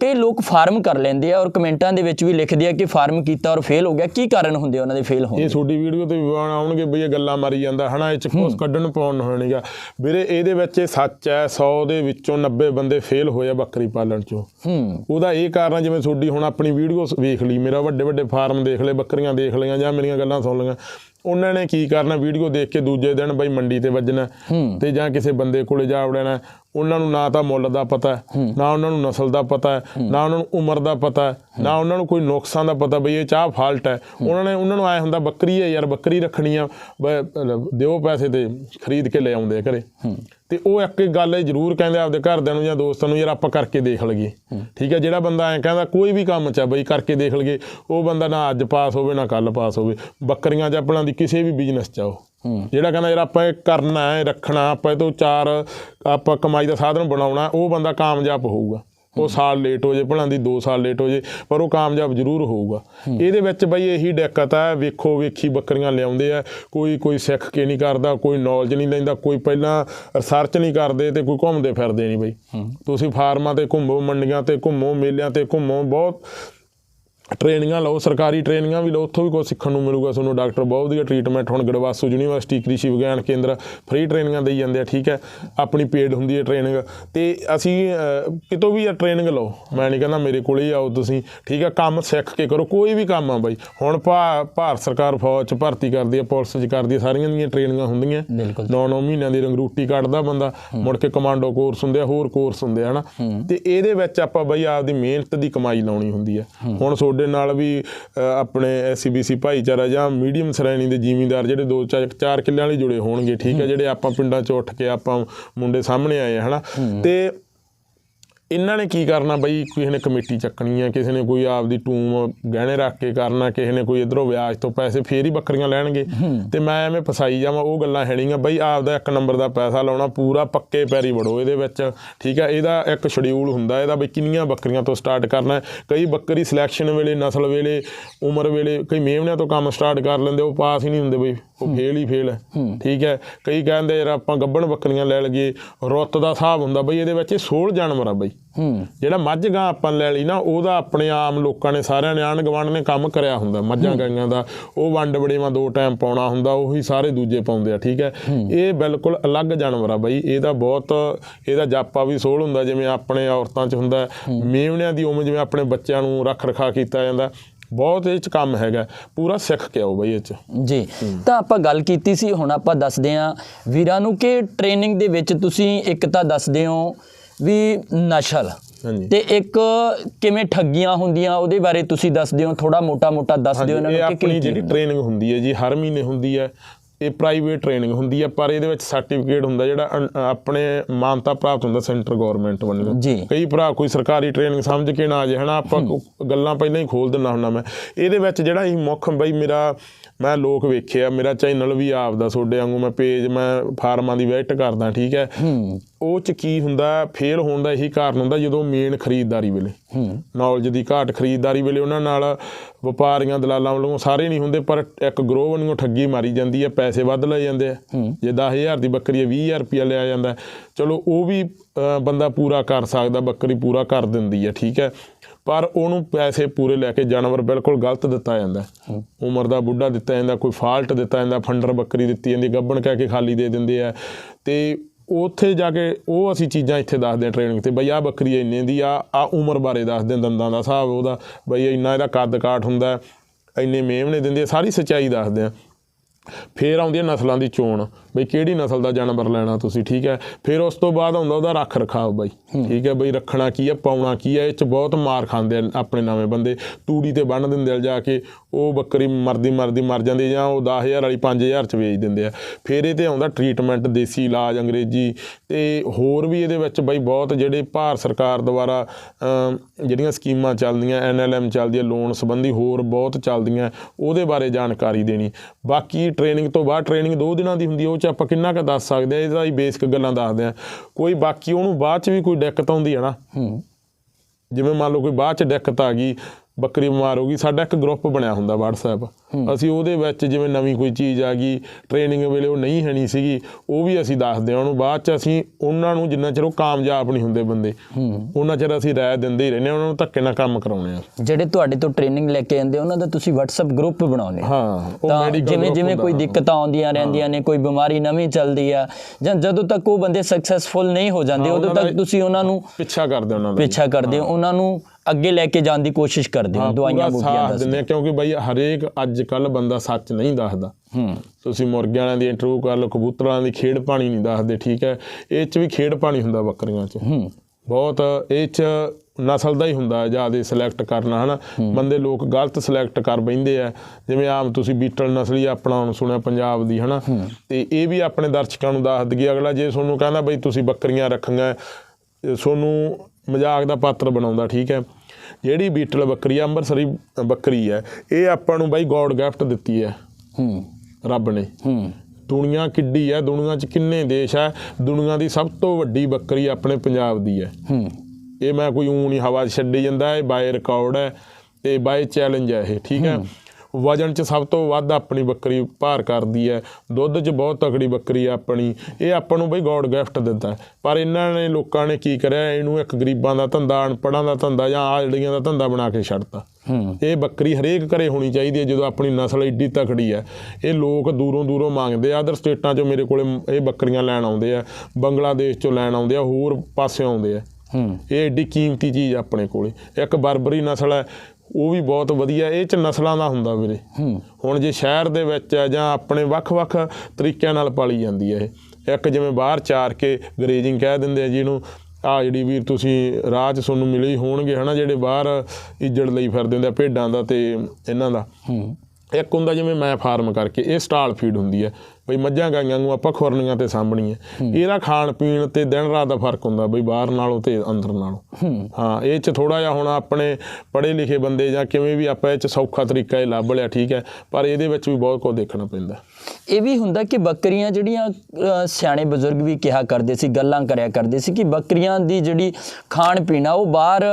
A: ਕਈ ਲੋਕ ਫਾਰਮ ਕਰ ਲੈਂਦੇ ਆ ਔਰ ਕਮੈਂਟਾਂ ਦੇ ਵਿੱਚ ਵੀ ਲਿਖਦੇ ਆ ਕਿ ਫਾਰਮ ਕੀਤਾ ਔਰ ਫੇਲ ਹੋ ਗਿਆ ਕੀ ਕਾਰਨ ਹੁੰਦੇ ਉਹਨਾਂ ਦੇ ਫੇਲ ਹੋਣ
B: ਤੁਹਾਡੀ ਵੀਡੀਓ ਤੇ ਵੀ ਆਉਣਗੇ ਬਈ ਇਹ ਗੱਲਾਂ ਮਾਰੀ ਜਾਂਦਾ। ਹਨਾ ਇਹ ਚ ਕੁਛ ਕੱਢਣ ਪਾਉਣ ਹੋਣੇਗਾ ਵੀਰੇ ਇਹਦੇ ਵਿੱਚ ਇਹ ਸੱਚ ਹੈ 100 ਦੇ ਵਿੱਚੋਂ 90 ਬੰਦੇ ਫੇਲ ਹੋਏ ਆ ਬੱਕਰੀ ਪਾਲਣ ਚੋਂ।
A: ਹੂੰ।
B: ਉਹਦਾ ਇਹ ਕਾਰਨ ਜਿਵੇਂ ਤੁਹਾਡੀ ਹੁਣ ਆਪਣੀ ਵੀਡੀਓ ਵੇਖ ਲਈ ਮੇਰਾ ਵੱਡੇ ਵੱਡੇ ਫਾਰਮ ਦੇਖ ਲਏ ਬੱਕਰੀਆਂ ਦੇਖ ਲਈਆਂ ਜਾਂ ਮੇਰੀਆਂ ਗੱਲਾਂ ਸੁਣ ਲਈਆਂ। ਉਹਨਾਂ ਨੇ ਕੀ ਕਰਨਾ ਵੀਡੀਓ ਦੇਖ ਕੇ ਦੂਜੇ ਦਿਨ ਬਈ ਮੰਡੀ ਤੇ ਵੱਜਣਾ ਤੇ ਜਾਂ ਕਿਸੇ ਬੰਦੇ ਕੋਲੇ ਜਾ ਵੜਨਾ ਉਹਨਾਂ ਨੂੰ ਨਾ ਤਾਂ ਮੁੱਲ ਦਾ ਪਤਾ ਨਾ ਉਹਨਾਂ ਨੂੰ ਨਸਲ ਦਾ ਪਤਾ ਨਾ ਉਹਨਾਂ ਨੂੰ ਉਮਰ ਦਾ ਪਤਾ ਨਾ ਉਹਨਾਂ ਨੂੰ ਕੋਈ ਨੁਕਸਾਨ ਦਾ ਪਤਾ ਬਈ ਇਹ ਚਾਹ ਫਾਲਟ ਹੈ। ਉਹਨਾਂ ਨੇ ਉਹਨਾਂ ਨੂੰ ਆਇਆ ਹੁੰਦਾ ਬੱਕਰੀ ਹੈ ਯਾਰ ਬੱਕਰੀ ਰੱਖਣੀ ਆ ਦਿਓ ਪੈਸੇ ਤੇ ਖਰੀਦ ਕੇ ਲੈ ਆਉਂਦੇ ਆ ਘਰੇ। ਤੇ ਉਹ ਇੱਕ ਇੱਕ ਗੱਲ ਇਹ ਜ਼ਰੂਰ ਕਹਿੰਦੇ ਆਪਦੇ ਘਰਦਿਆਂ ਨੂੰ ਜਾਂ ਦੋਸਤਾਂ ਨੂੰ ਯਾਰ ਆਪਾਂ ਕਰਕੇ ਦੇਖ ਲਈਏ। ਠੀਕ ਹੈ ਜਿਹੜਾ ਬੰਦਾ ਐਂ ਕਹਿੰਦਾ ਕੋਈ ਵੀ ਕੰਮ ਚ ਆ ਬਈ ਕਰਕੇ ਦੇਖ ਲਈਏ। ਉਹ ਬੰਦਾ ਨਾ ਅੱਜ ਪਾਸ ਹੋਵੇ ਨਾ ਕੱਲ ਪਾਸ ਹੋਵੇ। ਬੱਕਰੀਆਂ ਚ ਆਪਣਾ ਦੀ ਕਿਸੇ ਵੀ ਬਿਜ਼ਨਸ ਚ ਆ ਉਹ। ਜਿਹੜਾ ਕਹਿੰਦਾ ਯਾਰ ਆਪਾਂ ਇਹ ਕਰਨਾ ਹੈ ਰੱਖਣਾ ਆਪਾਂ ਇਹ ਤੋਂ ਚਾਰ ਆਪਾਂ ਕਮਾਈ ਦਾ ਸਾਧਨ ਬਣਾਉਣਾ ਉਹ ਬੰਦਾ ਕਾਮਯਾਬ ਹੋਊਗਾ। ਉਹ ਸਾਲ ਲੇਟ ਹੋ ਜੇ ਭਲਾਂ ਦੀ 2 ਸਾਲ ਲੇਟ ਹੋ ਜੇ ਪਰ ਉਹ ਕਾਮਯਾਬ ਜ਼ਰੂਰ ਹੋਊਗਾ। ਇਹਦੇ ਵਿੱਚ ਬਈ ਇਹੀ ਦਿੱਕਤ ਹੈ ਵੇਖੋ ਵੇਖੀ ਬੱਕਰੀਆਂ ਲਿਆਉਂਦੇ ਆ ਕੋਈ ਕੋਈ ਸਿੱਖ ਕੇ ਨਹੀਂ ਕਰਦਾ ਕੋਈ ਨੌਲੇਜ ਨਹੀਂ ਲੈਂਦਾ ਕੋਈ ਪਹਿਲਾਂ ਰਿਸਰਚ ਨਹੀਂ ਕਰਦੇ ਤੇ ਕੋਈ ਘੁੰਮਦੇ ਫਿਰਦੇ ਨਹੀਂ ਬਈ। ਤੁਸੀਂ ਫਾਰਮਾਂ ਤੇ ਘੁੰਮੋ ਮੰਡੀਆਂ ਤੇ ਘੁੰਮੋ ਮੇਲਿਆਂ ਤੇ ਘੁੰਮੋ ਬਹੁਤ ਟ੍ਰੇਨਿੰਗਾਂ ਲਓ ਸਰਕਾਰੀ ਟ੍ਰੇਨਿੰਗਾਂ ਵੀ ਲਓ ਉੱਥੋਂ ਵੀ ਕੁਝ ਸਿੱਖਣ ਨੂੰ ਮਿਲੂਗਾ ਤੁਹਾਨੂੰ ਡਾਕਟਰ ਬਹੁਤ ਵਧੀਆ ਟ੍ਰੀਟਮੈਂਟ ਹੁਣ ਗੜਵਾਸੂ ਯੂਨੀਵਰਸਿਟੀ ਕ੍ਰਿਸ਼ੀ ਵਿਗਿਆਨ ਕੇਂਦਰ ਫ੍ਰੀ ਟ੍ਰੇਨਿੰਗਾਂ ਦੇਈ ਜਾਂਦੇ ਆ ਠੀਕ ਹੈ? ਆਪਣੀ ਪੇਡ ਹੁੰਦੀ ਹੈ ਟ੍ਰੇਨਿੰਗ ਤੇ ਅਸੀਂ ਕਿਤੋਂ ਵੀ ਟ੍ਰੇਨਿੰਗ ਲਓ ਮੈਂ ਨਹੀਂ ਕਹਿੰਦਾ ਮੇਰੇ ਕੋਲੇ ਹੀ ਆਓ ਤੁਸੀਂ ਠੀਕ ਹੈ? ਕੰਮ ਸਿੱਖ ਕੇ ਕਰੋ ਕੋਈ ਵੀ ਕੰਮ ਆ ਬਾਈ। ਹੁਣ ਭਾਰਤ ਸਰਕਾਰ ਫੌਜ ਚ ਭਰਤੀ ਕਰਦੀ ਹੈ ਪੁਲਿਸ ਚ ਕਰਦੀ ਹੈ ਸਾਰੀਆਂ ਦੀਆਂ ਟ੍ਰੇਨਿੰਗਾਂ ਹੁੰਦੀਆਂ।
A: ਬਿਲਕੁਲ
B: 9-9 ਮਹੀਨਿਆਂ ਦੀ ਰੰਗਰੂਟੀ ਕੱਢਦਾ ਬੰਦਾ ਮੁੜ ਕੇ ਕਮਾਂਡੋ ਕੋਰਸ ਹੁੰਦੇ ਆ ਹੋਰ ਕੋਰਸ ਹੁੰਦੇ ਆ ਹਨਾ? ਤੇ ਇਹਦੇ ਵਿੱਚ ਆਪਾਂ ਬਈ ਆਪਦੀ ਮਿਹਨਤ ਦੀ ਕਮਾਈ ਲਾਉਣੀ ਹੁੰਦੀ ਆ ਹੁਣ ਤੁਹਾਡੇ ਨਾਲ ਵੀ ਆਪਣੇ ਐਸਸੀਬੀਸੀ ਭਾਈਚਾਰਾ ਜਾਂ ਮੀਡੀਅਮ ਸ਼੍ਰੇਣੀ ਦੇ ਜ਼ਿਮੀਂਦਾਰ ਜਿਹੜੇ ਦੋ ਚਾਰ ਚਾਰ ਕਿੱਲਿਆਂ ਵਾਲੇ ਜੁੜੇ ਹੋਣਗੇ ਠੀਕ ਹੈ ਜਿਹੜੇ ਆਪਾਂ ਪਿੰਡਾਂ 'ਚ ਉੱਠ ਕੇ ਆਪਾਂ ਮੁੰਡੇ ਸਾਹਮਣੇ ਆਏ ਹਨਾ? ਤੇ ਇਹਨਾਂ ਨੇ ਕੀ ਕਰਨਾ ਬਈ? ਕਿਸੇ ਨੇ ਕਮੇਟੀ ਚੱਕਣੀ ਹੈ ਕਿਸੇ ਨੇ ਕੋਈ ਆਪਦੀ ਟੂਮ ਗਹਿਣੇ ਰੱਖ ਕੇ ਕਰਨਾ ਕਿਸੇ ਨੇ ਕੋਈ ਇਧਰੋਂ ਵਿਆਜ ਤੋਂ ਪੈਸੇ ਫੇਰ ਹੀ ਬੱਕਰੀਆਂ ਲੈਣਗੇ। ਤੇ ਮੈਂ ਐਵੇਂ ਫਸਾਈ ਜਾਵਾਂ ਉਹ ਗੱਲਾਂ ਹੈ ਨਹੀਂਆਂ ਬਈ ਆਪਦਾ ਇੱਕ ਨੰਬਰ ਦਾ ਪੈਸਾ ਲਾਉਣਾ ਪੂਰਾ ਪੱਕੇ ਪੈਰੀ ਵੜੋ ਇਹਦੇ ਵਿੱਚ ਠੀਕ ਹੈ ਇਹਦਾ ਇੱਕ ਸ਼ਡਿਊਲ ਹੁੰਦਾ ਇਹਦਾ ਬਈ ਕਿੰਨੀਆਂ ਬੱਕਰੀਆਂ ਤੋਂ ਸਟਾਰਟ ਕਰਨਾ ਹੈ। ਕਈ ਬੱਕਰੀ ਸਿਲੈਕਸ਼ਨ ਵੇਲੇ ਨਸਲ ਵੇਲੇ ਉਮਰ ਵੇਲੇ ਕਈ ਮੇਵਣਿਆਂ ਤੋਂ ਕੰਮ ਸਟਾਰਟ ਕਰ ਲੈਂਦੇ ਉਹ ਪਾਸ ਹੀ ਨਹੀਂ ਹੁੰਦੇ ਬਈ। ਉਹ ਫੇਲ ਹੀ ਫੇਲ ਹੈ। ਠੀਕ ਹੈ। ਕਈ ਕਹਿੰਦੇ ਯਾਰ ਆਪਾਂ ਗੱਬਣ ਬੱਕਰੀਆਂ ਲੈ ਲਈਏ ਰੁੱਤ ਦਾ ਹਿਸਾਬ ਹੁੰਦਾ ਬਈ ਇਹਦੇ ਵਿੱਚ ਇਹ 16 ਜਾਨਵਰ ਆ ਬਈ। ਜਿਹੜਾ ਮੱਝ ਗਾਂ ਆਪਾਂ ਲੈ ਲਈ ਨਾ ਉਹਦਾ ਆਪਣੇ ਆਮ ਲੋਕਾਂ ਨੇ ਸਾਰਿਆਂ ਨੇ ਆਂਢ ਗੁਆਂਢ ਨੇ ਕੰਮ ਕਰਿਆ ਹੁੰਦਾ ਮੱਝਾਂ ਗਾਈਆਂ ਦਾ। ਉਹ ਵੰਡ ਵੜੇਵਾਂ ਦੋ ਟਾਈਮ ਪਾਉਣਾ ਹੁੰਦਾ ਉਹੀ ਸਾਰੇ ਦੂਜੇ ਪਾਉਂਦੇ ਆ ਠੀਕ ਹੈ। ਇਹ ਬਿਲਕੁਲ ਅਲੱਗ ਜਾਨਵਰ ਆ ਬਾਈ। ਇਹਦਾ ਬਹੁਤ ਇਹਦਾ ਜਾਪਾ ਵੀ ਸੋਲ ਹੁੰਦਾ ਜਿਵੇਂ ਆਪਣੇ ਔਰਤਾਂ 'ਚ ਹੁੰਦਾ ਮੇਵਣਿਆਂ ਦੀ ਉਮਰ ਜਿਵੇਂ ਆਪਣੇ ਬੱਚਿਆਂ ਨੂੰ ਰੱਖ ਰਖਾ ਕੀਤਾ ਜਾਂਦਾ। ਬਹੁਤ ਇਹ 'ਚ ਕੰਮ ਹੈਗਾ ਪੂਰਾ ਸਿੱਖ ਕੇ ਆਓ ਬਾਈ ਇਹ 'ਚ।
A: ਜੀ ਤਾਂ ਆਪਾਂ ਗੱਲ ਕੀਤੀ ਸੀ ਹੁਣ ਆਪਾਂ ਦੱਸਦੇ ਹਾਂ ਵੀਰਾਂ ਨੂੰ ਕਿ ਟ੍ਰੇਨਿੰਗ ਦੇ ਵਿੱਚ ਤੁਸੀਂ ਇੱਕ ਤਾਂ ਦੱਸਦੇ ਹੋ ਵੀ ਨਸ਼ਲ ਤੇ ਇੱਕ ਕਿਵੇਂ ਠੱਗੀਆਂ ਹੁੰਦੀਆਂ ਉਹਦੇ ਬਾਰੇ ਤੁਸੀਂ ਦੱਸਦੇ ਹੋ ਥੋੜਾ ਮੋਟਾ ਮੋਟਾ ਦੱਸ ਦਿਓ ਇਹਨਾਂ
B: ਇਹ
A: ਨੂੰ ਕਿ
B: ਆਪਣੀ ਜਿਹੜੀ ਟ੍ਰੇਨਿੰਗ ਹੁੰਦੀ ਹੈ ਜੀ ਹਰ ਮਹੀਨੇ ਹੁੰਦੀ ਹੈ। ਇਹ ਪ੍ਰਾਈਵੇਟ ਟ੍ਰੇਨਿੰਗ ਹੁੰਦੀ ਹੈ ਪਰ ਇਹਦੇ ਵਿੱਚ ਸਰਟੀਫਿਕੇਟ ਹੁੰਦਾ ਜਿਹੜਾ ਆਪਣੇ ਮਾਨਤਾ ਪ੍ਰਾਪਤ ਹੁੰਦਾ ਸੈਂਟਰ ਗਵਰਨਮੈਂਟ ਵੱਲੋਂ।
A: ਜੀ।
B: ਕਈ ਭਰਾ ਕੋਈ ਸਰਕਾਰੀ ਟ੍ਰੇਨਿੰਗ ਸਮਝ ਕੇ ਨਾ ਆ ਜੇ ਹਨਾ ਆਪਾਂ ਗੱਲਾਂ ਪਹਿਲਾਂ ਹੀ ਖੋਲ ਦਿੰਦਾ ਹੁੰਦਾ ਮੈਂ। ਇਹਦੇ ਵਿੱਚ ਜਿਹੜਾ ਇਹ ਮੁੱਖ ਬਈ ਮੇਰਾ ਮੈਂ ਲੋਕ ਵੇਖਿਆ ਮੇਰਾ ਚੈਨਲ ਵੀ ਆਪਦਾ ਤੁਹਾਡੇ ਵਾਂਗੂ ਮੈਂ ਪੇਜ ਮੈਂ ਫਾਰਮਾਂ ਦੀ ਵਿਜ਼ਿਟ ਕਰਦਾ ਠੀਕ ਹੂੰ। ਉਹ ਚ ਕੀ ਹੁੰਦਾ ਫੇਲ ਹੋਣ ਦਾ ਇਹੀ ਕਾਰਨ ਹੁੰਦਾ ਜਦੋਂ ਮੇਨ ਖਰੀਦਦਾਰੀ ਵੇਲੇ।
A: ਹੂੰ।
B: ਨੌਲੇਜ ਦੀ ਘਾਟ ਖਰੀਦਦਾਰੀ ਵੇਲੇ ਉਹਨਾਂ ਨਾਲ ਵਪਾਰੀਆਂ ਦਲਾਲਾਂ ਵੱਲੋਂ ਸਾਰੇ ਨਹੀਂ ਹੁੰਦੇ ਪਰ ਇੱਕ ਗਰੋਹ ਵੱਲੋਂ ਠੱਗੀ ਮਾਰੀ ਜਾਂਦੀ ਹੈ ਪੈਸੇ ਵੱਧ ਲਏ ਜਾਂਦੇ ਆ। ਜੇ 10000 ਦੀ ਬੱਕਰੀ ਹੈ 20000 ਰੁਪਇਆ ਲਿਆ ਜਾਂਦਾ। ਚਲੋ ਉਹ ਵੀ ਬੰਦਾ ਪੂਰਾ ਕਰ ਸਕਦਾ ਬੱਕਰੀ ਪੂਰਾ ਕਰ ਦਿੰਦੀ ਹੈ ਠੀਕ ਹੈ? ਪਰ ਉਹਨੂੰ ਪੈਸੇ ਪੂਰੇ ਲੈ ਕੇ ਜਾਨਵਰ ਬਿਲਕੁਲ ਗਲਤ ਦਿੱਤਾ ਜਾਂਦਾ। ਉਮਰ ਦਾ ਬੁੱਢਾ ਦਿੱਤਾ ਜਾਂਦਾ ਕੋਈ ਫਾਲਟ ਦਿੱਤਾ ਜਾਂਦਾ ਫੰਡਰ ਬੱਕਰੀ ਦਿੱਤੀ ਜਾਂਦੀ ਗੱਬਣ ਕਹਿ ਕੇ ਖਾਲੀ ਦੇ ਦਿੰਦੇ ਆ। ਤੇ ਉੱਥੇ ਜਾ ਕੇ ਉਹ ਅਸੀਂ ਚੀਜ਼ਾਂ ਇੱਥੇ ਦੱਸਦੇ ਆ ਟ੍ਰੇਨਿੰਗ ਤੇ। ਬਈ ਆ ਬੱਕਰੀ ਇੰਨੇ ਦੀ ਆ ਆ ਉਮਰ ਬਾਰੇ ਦੱਸਦੇ ਦੰਦਾਂ ਦਾ ਹਿਸਾਬ ਉਹਦਾ। ਬਈ ਇੰਨਾ ਇਹਦਾ ਕੱਦ ਕਾਠ ਹੁੰਦਾ ਹੈ, ਇੰਨੇ ਮੇਮਣੇ ਦਿੰਦੇ ਸਾਰੀ ਸੱਚਾਈ ਦੱਸਦੇ ਆ ਫੇਰ ਆਉਂਦੀ ਹੈ ਨਸਲਾਂ ਦੀ ਚੋਣ ਬਈ ਕਿਹੜੀ ਨਸਲ ਦਾ ਜਾਨਵਰ ਲੈਣਾ ਤੁਸੀਂ ਠੀਕ ਹੈ? ਫਿਰ ਉਸ ਤੋਂ ਬਾਅਦ ਆਉਂਦਾ ਉਹਦਾ ਰੱਖ ਰਖਾਵ ਬਾਈ ਠੀਕ ਹੈ? ਬਈ ਰੱਖਣਾ ਕੀ ਹੈ ਪਾਉਣਾ ਕੀ ਹੈ ਇਹ ਚ ਬਹੁਤ ਮਾਰ ਖਾਂਦੇ ਆ ਆਪਣੇ ਨਵੇਂ ਬੰਦੇ। ਤੂੜੀ ਤੇ ਬੰਨ ਦਿੰਦੇ ਆ ਜਾ ਕੇ ਉਹ ਬੱਕਰੀ ਮਰਦੀ ਮਰਦੀ ਮਰ ਜਾਂਦੀ ਜਾਂ ਉਹ 10000 ਵਾਲੀ 5000 ਚ ਵੇਚ ਦਿੰਦੇ ਆ। ਫਿਰ ਇਹ ਤੇ ਆਉਂਦਾ ਟ੍ਰੀਟਮੈਂਟ ਦੇਸੀ ਇਲਾਜ ਅੰਗਰੇਜ਼ੀ ਤੇ ਹੋਰ ਵੀ ਇਹਦੇ ਵਿੱਚ ਬਈ ਬਹੁਤ ਜਿਹੜੇ ਭਾਰਤ ਸਰਕਾਰ ਦੁਆਰਾ ਜਿਹੜੀਆਂ ਸਕੀਮਾਂ ਚੱਲਦੀਆਂ ਐਨਐਲਐਮ ਚੱਲਦੀ ਹੈ ਲੋਨ ਸੰਬੰਧੀ ਹੋਰ ਬਹੁਤ ਚੱਲਦੀਆਂ ਉਹਦੇ ਬਾਰੇ ਜਾਣਕਾਰੀ ਦੇਣੀ। ਬਾਕੀ ਟ੍ਰੇਨਿੰਗ ਤੋਂ ਬਾਅਦ ਟ੍ਰੇਨਿੰਗ ਦੋ ਦਿਨਾਂ ਦੀ ਹੁੰਦੀ ਹੈ ਉਹ ਚ ਆਪਾਂ ਕਿੰਨਾ ਕੁ ਦੱਸ ਸਕਦੇ ਆ ਇਹਦਾ ਹੀ ਬੇਸਿਕ ਗੱਲਾਂ ਦੱਸਦੇ ਆ। ਕੋਈ ਬਾਕੀ ਉਹਨੂੰ ਬਾਅਦ ਚ ਵੀ ਕੋਈ ਦਿੱਕਤ ਆਉਂਦੀ ਹੈ ਨਾ।
A: ਹੂੰ।
B: ਜਿਵੇਂ ਮੰਨ ਲਓ ਕੋਈ ਬਾਅਦ ਚ ਦਿੱਕਤ ਆ ਗਈ ਬੱਕਰੀ ਬਿਮਾਰ ਹੋ ਗਈ ਸਾਡਾ ਇੱਕ ਗਰੁੱਪ ਬਣਿਆ ਹੁੰਦਾ WhatsApp ਅਸੀਂ ਉਹਦੇ ਵਿੱਚ ਜਿਵੇਂ ਨਵੀਂ ਕੋਈ ਚੀਜ਼ ਆ ਗਈ ਟ੍ਰੇਨਿੰਗ ਵੇਲੇ ਉਹ ਨਹੀਂ ਹੈਣੀ ਸੀਗੀ ਉਹ ਵੀ ਅਸੀਂ ਦੱਸਦੇ ਹਾਂ। ਉਹਨੂੰ ਬਾਅਦ ਚ ਅਸੀਂ ਉਹਨਾਂ ਨੂੰ ਜਿੰਨਾ ਚਿਰ ਉਹ ਕਾਮਯਾਬ ਨਹੀਂ ਹੁੰਦੇ ਬੰਦੇ ਉਹਨਾਂ ਚਿਰ ਅਸੀਂ ਰਾਏ ਦਿੰਦੇ ਹੀ ਰਹਿੰਦੇ ਉਹਨਾਂ ਨੂੰ ਧੱਕੇ ਨਾਲ ਕੰਮ ਕਰਾਉਣੇ ਆ
A: ਜਿਹੜੇ ਤੁਹਾਡੇ ਤੋਂ ਟ੍ਰੇਨਿੰਗ ਲੈ ਕੇ ਆਉਂਦੇ ਉਹਨਾਂ ਦਾ ਤੁਸੀਂ WhatsApp ਗਰੁੱਪ ਬਣਾਉਂਦੇ ਹੋ।
B: ਉਹ
A: ਜਿਵੇਂ ਜਿਵੇਂ ਕੋਈ। ਦਿੱਕਤਾਂ ਆਉਂਦੀਆਂ ਰਹਿੰਦੀਆਂ ਨੇ ਕੋਈ ਬਿਮਾਰੀ ਨਵੀਂ ਚੱਲਦੀ ਆ ਜਾਂ ਜਦੋਂ ਤੱਕ ਉਹ ਬੰਦੇ ਸਕਸੈਸਫੁਲ ਨਹੀਂ ਹੋ ਜਾਂਦੇ ਉਦੋਂ ਤੱਕ ਤੁਸੀਂ ਉਹਨਾਂ ਨੂੰ
B: ਪਿੱਛਾ ਕਰਦੇ ਉਹਨਾਂ ਦਾ
A: ਪਿੱਛਾ ਕਰਦੇ ਉਹਨਾਂ ਨੂੰ ਅੱਗੇ ਲੈ ਕੇ ਜਾਣ ਦੀ ਕੋਸ਼ਿਸ਼ ਕਰਦੇ ਹੋ ਦਵਾਈਆਂ ਬੂਟੀਆਂ ਦੱਸਦੇ
B: ਦਿੰਦੇ ਕਿਉਂਕਿ ਬਾਈ ਹਰੇਕ ਅੱਜ ਕੱਲ ਬੰਦਾ ਸੱਚ ਨਹੀਂ ਦੱਸਦਾ।
A: ਹੂੰ।
B: ਤੁਸੀਂ ਮੁਰਗਿਆਂ ਵਾਲਿਆਂ ਦੀ ਇੰਟਰਵਿਊ ਕਰ ਲਓ ਕਬੂਤਰਾਂ ਦੀ ਖੇਡ ਪਾਣੀ ਨਹੀਂ ਦੱਸਦੇ ਠੀਕ ਹੈ? ਇਹ ਚ ਵੀ ਖੇਡ ਪਾਣੀ ਹੁੰਦਾ ਬੱਕਰੀਆਂ ਚ।
A: ਹੂੰ।
B: ਬਹੁਤ ਇਹ ਚ ਨਸਲ ਦਾ ਹੀ ਹੁੰਦਾ ਜ਼ਿਆਦਾ ਸਿਲੈਕਟ ਕਰਨਾ ਹਨਾ? ਬੰਦੇ ਲੋਕ ਗਲਤ ਸਿਲੈਕਟ ਕਰ ਬੈਂਦੇ ਆ। ਜਿਵੇਂ ਆਮ ਤੁਸੀਂ ਬੀਟਲ ਨਸਲੀ ਆਪਣਾ ਹੁਣ ਸੁਣਿਆ ਪੰਜਾਬ ਦੀ ਹਨਾ? ਤੇ ਇਹ ਵੀ ਆਪਣੇ ਦਰਸ਼ਕਾਂ ਨੂੰ ਦੱਸ ਦਈਏ। ਅਗਲਾ ਜੇ ਤੁਹਾਨੂੰ ਕਹਿੰਦਾ ਬਈ ਤੁਸੀਂ ਬੱਕਰੀਆਂ ਰੱਖੀਆਂ ਤੁਹਾਨੂੰ ਮਜ਼ਾਕ ਦਾ ਪਾਤਰ ਬਣਾਉਂਦਾ ਠੀਕ ਹੈ? ਜਿਹੜੀ ਬੀਟਲ ਬੱਕਰੀ ਆ ਅੰਮ੍ਰਿਤਸਰੀ ਬੱਕਰੀ ਹੈ ਇਹ ਆਪਾਂ ਨੂੰ ਬਾਈ ਗੋਡ ਗਿਫਟ ਦਿੱਤੀ ਹੈ।
A: ਹੂੰ।
B: ਰੱਬ ਨੇ।
A: ਹੂੰ।
B: ਦੁਨੀਆ ਕਿੱਡੀ ਹੈ ਦੁਨੀਆ 'ਚ ਕਿੰਨੇ ਦੇਸ਼ ਹੈ ਦੁਨੀਆ ਦੀ ਸਭ ਤੋਂ ਵੱਡੀ ਬੱਕਰੀ ਆਪਣੇ ਪੰਜਾਬ ਦੀ ਹੈ।
A: ਹੂੰ।
B: ਇਹ ਮੈਂ ਕੋਈ ਊਂ ਨਹੀਂ ਹਵਾ 'ਚ ਛੱਡੀ ਜਾਂਦਾ ਇਹ ਬਾਈ ਰਿਕਾਰਡ ਹੈ ਤੇ ਬਾਈ ਚੈਲੰਜ ਹੈ ਇਹ ਠੀਕ ਹੈ। ਵਜਨ 'ਚ ਸਭ ਤੋਂ ਵੱਧ ਆਪਣੀ ਬੱਕਰੀ ਭਾਰ ਕਰਦੀ ਹੈ। ਦੁੱਧ 'ਚ ਬਹੁਤ ਤਕੜੀ ਬੱਕਰੀ ਹੈ ਆਪਣੀ। ਇਹ ਆਪਾਂ ਨੂੰ ਬਈ ਗੋਡ ਗਿਫਟ ਹੈ। ਪਰ ਇਹਨਾਂ ਨੇ ਲੋਕਾਂ ਨੇ ਕੀ ਕਰਿਆ? ਇਹਨੂੰ ਇੱਕ ਗਰੀਬਾਂ ਦਾ ਧੰਦਾ ਅਨਪੜਾਂ ਦਾ ਧੰਦਾ ਜਾਂ ਆੜੀਆਂ ਦਾ ਧੰਦਾ ਬਣਾ ਕੇ ਛੱਡਤਾ। ਇਹ ਬੱਕਰੀ ਹਰੇਕ ਘਰੇ ਹੋਣੀ ਚਾਹੀਦੀ ਹੈ ਜਦੋਂ ਆਪਣੀ ਨਸਲ ਏਡੀ ਤਕੜੀ ਹੈ। ਇਹ ਲੋਕ ਦੂਰੋਂ ਦੂਰੋਂ ਮੰਗਦੇ ਆ। ਅਦਰ ਸਟੇਟਾਂ 'ਚੋਂ ਮੇਰੇ ਕੋਲੇ ਇਹ ਬੱਕਰੀਆਂ ਲੈਣ ਆਉਂਦੇ ਆ। ਬੰਗਲਾਦੇਸ਼ 'ਚੋਂ ਲੈਣ ਆਉਂਦੇ ਆ। ਹੋਰ ਪਾਸੇ ਆਉਂਦੇ ਆ।
A: ਹੂੰ।
B: ਇਹ ਏਡੀ ਕੀਮਤੀ ਚੀਜ਼ ਆ ਆਪਣੇ ਕੋਲੇ। ਇੱਕ ਬਰਬਰੀ ਨਸਲ ਹੈ। ਉਹ ਵੀ ਬਹੁਤ ਵਧੀਆ ਇਹ ਚ ਨਸਲਾਂ ਦਾ ਹੁੰਦਾ ਵੀਰੇ। ਹੁਣ ਜੇ ਸ਼ਹਿਰ ਦੇ ਵਿੱਚ ਹੈ ਜਾਂ ਆਪਣੇ ਵੱਖ-ਵੱਖ ਤਰੀਕਿਆਂ ਨਾਲ ਪਾਲੀ ਜਾਂਦੀ ਹੈ ਇਹ। ਇੱਕ ਜਿਵੇਂ ਬਾਹਰ ਚਾਰ ਕੇ ਗਰੇਜਿੰਗ ਕਹਿ ਦਿੰਦੇ ਆ ਜਿਹਨੂੰ ਆ ਜਿਹੜੀ ਵੀਰ ਤੁਸੀਂ ਰਾਹ 'ਚ ਤੁਹਾਨੂੰ ਮਿਲੇ ਹੋਣਗੇ ਹਨਾ ਜਿਹੜੇ ਬਾਹਰ ਇੱਜੜ ਲਈ ਫਿਰਦੇ ਹੁੰਦੇ ਆ ਭੇਡਾਂ ਦਾ ਤੇ ਇਹਨਾਂ ਦਾ।
A: ਹੂੰ।
B: ਇੱਕ ਹੁੰਦਾ ਜਿਵੇਂ ਮੈਂ ਫਾਰਮ ਕਰਕੇ ਇਹ ਸਟਾਲ ਫੀਡ ਹੁੰਦੀ ਹੈ ਬਈ ਮੱਝਾਂ ਗਾਈਆਂ ਨੂੰ ਆਪਾਂ ਖੁਰਨੀਆਂ ਤੇ ਸਾਂਭਣੀਆਂ। ਇਹਦਾ ਖਾਣ ਪੀਣ ਤੇ ਦਿਨ ਰਾਤ ਦਾ ਫ਼ਰਕ ਹੁੰਦਾ ਬਈ ਬਾਹਰ ਨਾਲੋਂ ਤੇ ਅੰਦਰ ਨਾਲੋਂ।
A: ਹੂੰ।
B: ਇਹ ਚ ਥੋੜਾ ਜਿਹਾ ਹੁਣ ਆਪਣੇ ਪੜ੍ਹੇ ਲਿਖੇ ਬੰਦੇ ਜਾਂ ਕਿਵੇਂ ਵੀ ਆਪਾਂ ਇਹ ਚ ਸੌਖਾ ਤਰੀਕਾ ਇਹ ਲੱਭ ਲਿਆ ਠੀਕ ਹੈ ਪਰ ਇਹਦੇ ਵਿੱਚ ਵੀ ਬਹੁਤ ਕੁਝ ਦੇਖਣਾ ਪੈਂਦਾ।
A: ਇਹ ਵੀ ਹੁੰਦਾ ਕਿ ਬੱਕਰੀਆਂ ਜਿਹੜੀਆਂ ਸਿਆਣੇ ਬਜ਼ੁਰਗ ਵੀ ਕਿਹਾ ਕਰਦੇ ਸੀ ਗੱਲਾਂ ਕਰਿਆ ਕਰਦੇ ਸੀ ਕਿ ਬੱਕਰੀਆਂ ਦੀ ਜਿਹੜੀ ਖਾਣ ਪੀਣਾ ਉਹ ਬਾਹਰ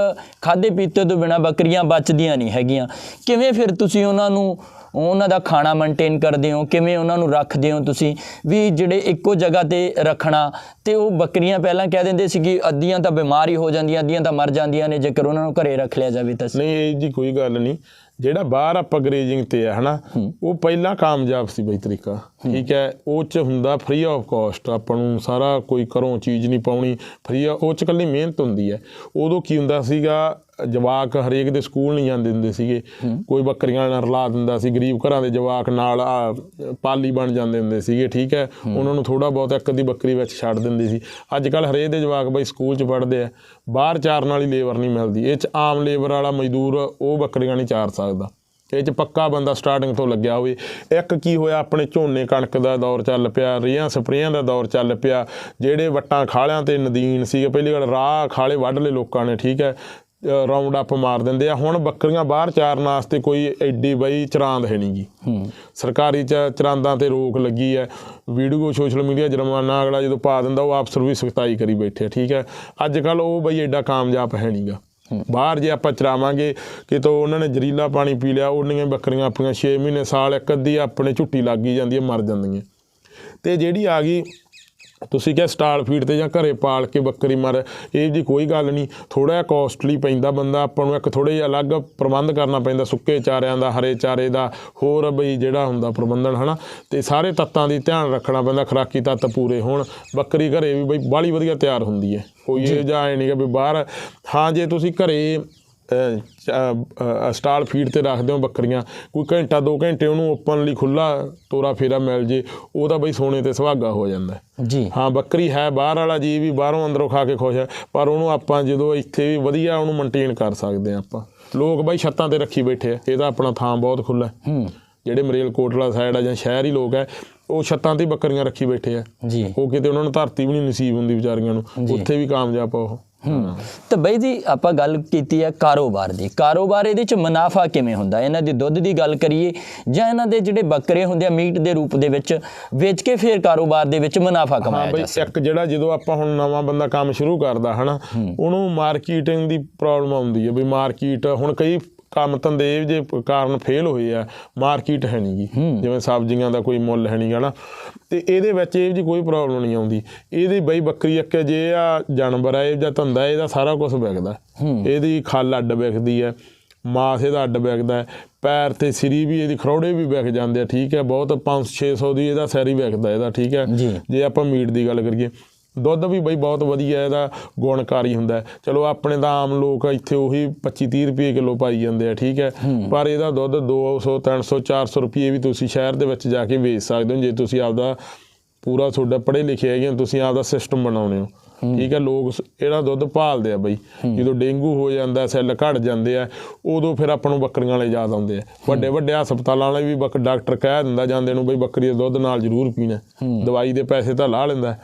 A: ਖਾਦੇ ਪੀਤੇ ਤੋਂ ਬਿਨਾ ਬੱਕਰੀਆਂ ਬਚਦੀਆਂ ਨਹੀਂ ਹੈਗੀਆਂ। ਕਿਵੇਂ ਫਿਰ ਤੁਸੀਂ ਉਹਨਾਂ ਨੂੰ ਉਹਨਾਂ ਦਾ ਖਾਣਾ ਮੇਨਟੇਨ ਕਰਦੇ ਹੋ ਕਿਵੇਂ ਉਹਨਾਂ ਨੂੰ ਰੱਖਦੇ ਹੋ ਤੁਸੀਂ? ਵੀ ਜਿਹੜੇ ਇੱਕੋ ਜਗ੍ਹਾ ਤੇ ਰੱਖਣਾ ਤੇ ਉਹ ਬੱਕਰੀਆਂ ਪਹਿਲਾਂ ਕਹਿ ਦਿੰਦੇ ਸੀ ਕਿ ਅੱਧੀਆਂ ਤਾਂ ਬਿਮਾਰ ਹੀ ਹੋ ਜਾਂਦੀਆਂ ਅੱਧੀਆਂ ਤਾਂ ਮਰ ਜਾਂਦੀਆਂ ਨੇ ਜੇਕਰ ਉਹਨਾਂ ਨੂੰ ਘਰੇ ਰੱਖ ਲਿਆ ਜਾਵੇ ਤਾਂ।
B: ਨਹੀਂ ਇਹ ਜੀ ਕੋਈ ਗੱਲ ਨਹੀਂ। ਜਿਹੜਾ ਬਾਹਰ ਆਪਾਂ ਗਰੇਜਿੰਗ ਤੇ ਆ ਹਨਾ ਉਹ ਪਹਿਲਾਂ ਕਾਮਯਾਬ ਸੀ ਬਈ ਤਰੀਕਾ। ਠੀਕ ਹੈ ਉਹ ਚ ਹੁੰਦਾ ਫ੍ਰੀ ਆਫ ਕਾਸਟ ਆਪਾਂ ਨੂੰ ਸਾਰਾ ਕੋਈ ਘਰੋਂ ਚੀਜ਼ ਨਹੀਂ ਪਾਉਣੀ ਫ੍ਰੀ ਉਹ ਚ ਕੱਲੀ ਮਿਹਨਤ ਹੁੰਦੀ ਹੈ। ਉਦੋਂ ਕੀ ਹੁੰਦਾ ਸੀਗਾ ਜਵਾਕ ਹਰੇਕ ਦੇ ਸਕੂਲ ਨਹੀਂ ਜਾਂਦੇ ਹੁੰਦੇ ਸੀਗੇ। ਕੋਈ ਬੱਕਰੀਆਂ ਨਾਲ ਰਲਾ ਦਿੰਦਾ ਸੀ ਗਰੀਬ ਘਰਾਂ ਦੇ ਜਵਾਕ ਨਾਲ ਆ ਪਾਲੀ ਬਣ ਜਾਂਦੇ ਹੁੰਦੇ ਸੀਗੇ ਠੀਕ ਹੈ? ਉਹਨਾਂ ਨੂੰ ਥੋੜਾ ਬਹੁਤ ਇੱਕ ਅੱਧੀ ਬੱਕਰੀ ਵਿੱਚ ਛੱਡ ਦਿੰਦੇ ਸੀ। ਅੱਜ ਕੱਲ ਹਰੇਕ ਦੇ ਜਵਾਕ ਬਈ ਸਕੂਲ 'ਚ ਪੜ੍ਹਦੇ ਆ ਬਾਹਰ ਚਾਰਨ ਵਾਲੀ ਲੇਬਰ ਨਹੀਂ ਮਿਲਦੀ। ਇਹ 'ਚ ਆਮ ਲੇਬਰ ਵਾਲਾ ਮਜ਼ਦੂਰ ਉਹ ਬੱਕਰੀਆਂ ਨਹੀਂ ਚਾਰ ਸਕਦਾ। ਇਹ 'ਚ ਪੱਕਾ ਬੰਦਾ ਸਟਾਰਟਿੰਗ ਤੋਂ ਲੱਗਿਆ ਹੋਵੇ। ਇੱਕ ਕੀ ਹੋਇਆ ਆਪਣੇ ਝੋਨੇ ਕਣਕ ਦਾ ਦੌਰ ਚੱਲ ਪਿਆ ਰੇਹਾਂ ਸਪਰੇਆਂ ਦਾ ਦੌਰ ਚੱਲ ਪਿਆ। ਜਿਹੜੇ ਵੱਟਾਂ ਖਾਲਿਆਂ ਤੇ ਨਦੀਨ ਸੀਗੇ ਪਹਿਲੀ ਗੱਲ ਰਾਹ ਖਾਲੇ ਵੱਢ ਲਏ ਲੋਕਾਂ ਨੇ ਠੀਕ ਹੈ? ਰਾਉਂਡ ਅਪ ਮਾਰ ਦਿੰਦੇ ਆ। ਹੁਣ ਬੱਕਰੀਆਂ ਬਾਹਰ ਚਾਰਨ ਵਾਸਤੇ ਕੋਈ ਐਡੀ ਬਈ ਚਰਾਂਦ ਹੈ ਨਹੀਂਗੀ
A: ਹੂੰ।
B: ਸਰਕਾਰੀ ਚ ਚਰਾਂਦਾਂ ਤੇ ਰੋਕ ਲੱਗੀ ਹੈ ਵੀਡੀਓ ਸੋਸ਼ਲ ਮੀਡੀਆ ਜੁਰਮਾਨਾ ਅਗਲਾ ਜਦੋਂ ਪਾ ਦਿੰਦਾ ਉਹ ਅਫਸਰ ਵੀ ਸਖਤਾਈ ਕਰੀ ਬੈਠੇ ਠੀਕ ਹੈ ਅੱਜ ਕੱਲ ਉਹ ਬਈ ਐਡਾ ਕਾਮਯਾਬ ਹੈ ਨਹੀਂਗਾ ਬਾਹਰ ਜੇ ਆਪਾਂ ਚਰਾਵਾਂਗੇ ਕਿਤੋਂ ਉਹਨਾਂ ਨੇ ਜ਼ਰੀਲਾ ਪਾਣੀ ਪੀ ਲਿਆ ਉਹਨੀਆਂ ਹੀ ਬੱਕਰੀਆਂ ਆਪਣੀਆਂ 6 ਮਹੀਨੇ ਸਾਲ ਇੱਕ ਅੱਧੀ ਆਪਣੇ ਝੁੱਟੀ ਲੱਗ ਗਈ ਜਾਂਦੀ ਹੈ ਮਰ ਜਾਂਦੀਆਂ। ਤੇ ਜਿਹੜੀ ਆ ਗਈ ਤੁਸੀਂ ਕਿਹਾ ਸਟਾਲ ਫੀਡ ਤੇ ਜਾਂ ਘਰੇ ਪਾਲ ਕੇ ਬੱਕਰੀ ਮਰ ਇਹ ਜੀ ਕੋਈ ਗੱਲ ਨਹੀਂ। ਥੋੜਾ ਜਿਹਾ ਕਾਸਟਲੀ ਪੈਂਦਾ ਬੰਦਾ ਆਪਾਂ ਨੂੰ ਇੱਕ ਥੋੜੇ ਜਿਹਾ ਅਲੱਗ ਪ੍ਰਬੰਧ ਕਰਨਾ ਪੈਂਦਾ ਸੁੱਕੇ ਚਾਰਿਆਂ ਦਾ ਹਰੇ ਚਾਰੇ ਦਾ ਹੋਰ ਬਈ ਜਿਹੜਾ ਹੁੰਦਾ ਪ੍ਰਬੰਧਨ ਹਨਾ? ਤੇ ਸਾਰੇ ਤੱਤਾਂ ਦੀ ਧਿਆਨ ਰੱਖਣਾ ਪੈਂਦਾ ਖੁਰਾਕੀ ਤੱਤ ਪੂਰੇ ਹੋਣ। ਬੱਕਰੀ ਘਰੇ ਵੀ ਬਈ ਬਾਲੀ ਵਧੀਆ ਤਿਆਰ ਹੁੰਦੀ ਹੈ। ਕੋਈ ਇਹ ਜਾਂ ਨਹੀਂ ਕਿ ਵੀ ਬਾਹਰ ਹਾਂ ਜੇ ਤੁਸੀਂ ਘਰੇ ਸਟਾਲ ਫੀਡ ਤੇ ਰੱਖਦੇ ਹੋ ਬੱਕਰੀਆਂ। ਕੋਈ ਘੰਟਾ 2 ਘੰਟੇ ਉਹਨੂੰ ਓਪਨ ਲਈ ਖੁੱਲਾ ਤੋਰਾ ਫੇਰਾ ਮਿਲ ਜੇ ਉਹਦਾ ਬਈ ਸੋਨੇ ਤੇ ਸੁਹਾਗਾ ਹੋ ਜਾਂਦਾ।
A: ਜੀ।
B: ਹਾਂ ਬੱਕਰੀ ਹੈ ਬਾਹਰ ਵਾਲਾ ਜੀ ਵੀ ਬਾਹਰੋਂ ਅੰਦਰੋਂ ਖਾ ਕੇ ਖੁਸ਼ ਹੈ ਪਰ ਉਹਨੂੰ ਆਪਾਂ ਜਦੋਂ ਇੱਥੇ ਵੀ ਵਧੀਆ ਉਹਨੂੰ ਮੇਨਟੇਨ ਕਰ ਸਕਦੇ ਆ ਆਪਾਂ। ਲੋਕ ਬਾਈ ਛੱਤਾਂ ਤੇ ਰੱਖੀ ਬੈਠੇ ਆ ਇਹਦਾ ਆਪਣਾ ਥਾਂ ਬਹੁਤ ਖੁੱਲਾ ਹੈ। ਜਿਹੜੇ ਮਰੇਲ ਕੋਟਲਾ ਸਾਈਡ ਆ ਜਾਂ ਸ਼ਹਿਰੀ ਲੋਕ ਹੈ ਉਹ ਛੱਤਾਂ ਤੇ ਬੱਕਰੀਆਂ ਰੱਖੀ ਬੈਠੇ ਆ।
A: ਜੀ।
B: ਉਹ ਕਿਤੇ ਉਹਨਾਂ ਨੂੰ ਧਰਤੀ ਵੀ ਨਹੀਂ ਨਸੀਬ ਹੁੰਦੀ ਵਿਚਾਰੀਆਂ ਨੂੰ ਉੱਥੇ ਵੀ ਕਾਮਯਾਬ ਆ ਉਹ।
A: ਤਾਂ ਬਈ ਜੀ ਆਪਾਂ ਗੱਲ ਕੀਤੀ ਹੈ ਕਾਰੋਬਾਰ ਦੀ। ਕਾਰੋਬਾਰ ਇਹਦੇ ਚ ਮੁਨਾਫਾ ਕਿਵੇਂ ਹੁੰਦਾ? ਇਹਨਾਂ ਦੇ ਦੁੱਧ ਦੀ ਗੱਲ ਕਰੀਏ ਜਾਂ ਇਹਨਾਂ ਦੇ ਜਿਹੜੇ ਬੱਕਰੇ ਹੁੰਦੇ ਆ ਮੀਟ ਦੇ ਰੂਪ ਦੇ ਵਿੱਚ ਵੇਚ ਕੇ ਫਿਰ ਕਾਰੋਬਾਰ ਦੇ ਵਿੱਚ ਮੁਨਾਫਾ
B: ਹਾਂ
A: ਕਮਾਇਆ
B: ਬਈ
A: ਜਾ ਸਕਦਾ।
B: ਇੱਕ ਜਿਹੜਾ ਜਦੋਂ ਆਪਾਂ ਹੁਣ ਨਵਾਂ ਬੰਦਾ ਕੰਮ ਸ਼ੁਰੂ ਕਰਦਾ ਹਨਾ ਉਹਨੂੰ ਮਾਰਕੀਟਿੰਗ ਦੀ ਪ੍ਰੋਬਲਮ ਆਉਂਦੀ ਹੈ। ਵੀ ਮਾਰਕੀਟ ਹੁਣ ਕਈ ਕੰਮ ਧੰਦੇ ਇਹ ਜੇ ਕਾਰਨ ਫੇਲ ਹੋਏ ਆ ਮਾਰਕੀਟ ਹੈ ਨਹੀਂਗੀ ਜਿਵੇਂ ਸਬਜ਼ੀਆਂ ਦਾ ਕੋਈ ਮੁੱਲ ਹੈ ਨਹੀਂਗਾ ਨਾ। ਤੇ ਇਹਦੇ ਵਿੱਚ ਇਹ ਜੀ ਕੋਈ ਪ੍ਰੋਬਲਮ ਨਹੀਂ ਆਉਂਦੀ। ਇਹਦੀ ਬਈ ਬੱਕਰੀ ਇੱਕ ਜੇ ਆ ਜਾਨਵਰ ਆ ਇਹ ਜਾਂ ਧੰਦਾ ਇਹਦਾ ਸਾਰਾ ਕੁਝ ਵਿਕਦਾ। ਇਹਦੀ ਖੱਲ ਅੱਡ ਵਿਕਦੀ ਹੈ ਮਾਸ ਇਹਦਾ ਅੱਡ ਵਿਕਦਾ ਪੈਰ ਤੇ ਸਿਰੀ ਵੀ ਇਹਦੀ ਖਰੋੜੇ ਵੀ ਵਿਕ ਜਾਂਦੇ ਆ ਠੀਕ ਹੈ ਬਹੁਤ 500 600 ਦੀ ਇਹਦਾ ਸੈਰੀ ਵਿਕਦਾ ਇਹਦਾ ਠੀਕ ਹੈ।
A: ਜੇ
B: ਆਪਾਂ ਮੀਟ ਦੀ ਗੱਲ ਕਰੀਏ ਦੁੱਧ ਵੀ ਬਈ ਬਹੁਤ ਵਧੀਆ ਇਹਦਾ ਗੁਣਕਾਰੀ ਹੁੰਦਾ। ਚਲੋ ਆਪਣੇ ਤਾਂ ਆਮ ਲੋਕ ਇੱਥੇ ਉਹੀ 25 30 ਰੁਪਏ ਕਿਲੋ ਪਾਈ ਜਾਂਦੇ ਆ ਠੀਕ ਹੈ। ਪਰ ਇਹਦਾ ਦੁੱਧ 200 300 400 ਰੁਪਏ ਵੀ ਤੁਸੀਂ ਸ਼ਹਿਰ ਦੇ ਵਿੱਚ ਜਾ ਕੇ ਵੇਚ ਸਕਦੇ ਹੋ ਜੇ ਤੁਸੀਂ ਆਪਦਾ ਪੂਰਾ ਤੁਹਾਡਾ ਪੜ੍ਹੇ ਲਿਖੇ ਹੈਗੇ ਤੁਸੀਂ ਆਪਦਾ ਸਿਸਟਮ ਬਣਾਉਣੇ ਹੋ। ਠੀਕ ਹੈ ਲੋਕ ਇਹਦਾ ਦੁੱਧ ਭਾਲਦੇ ਆ ਬਈ। ਜਦੋਂ ਡੇਂਗੂ ਹੋ ਜਾਂਦਾ ਸੈੱਲ ਘਟ ਜਾਂਦੇ ਆ ਉਦੋਂ ਫਿਰ ਆਪਾਂ ਨੂੰ ਬੱਕਰੀਆਂ ਵਾਲੇ ਯਾਦ ਆਉਂਦੇ ਆ। ਵੱਡੇ ਵੱਡੇ ਹਸਪਤਾਲਾਂ ਵਾਲੇ ਵੀ ਬੱਕ ਡਾਕਟਰ ਕਹਿ ਦਿੰਦਾ ਜਾਂਦੇ ਨੂੰ ਬਈ ਬੱਕਰੀ ਦਾ ਦੁੱਧ ਨਾਲ ਜ਼ਰੂਰ ਪੀਣਾ। ਦਵਾਈ ਦੇ ਪੈਸੇ ਤਾਂ ਲਾ ਲੈਂਦਾ।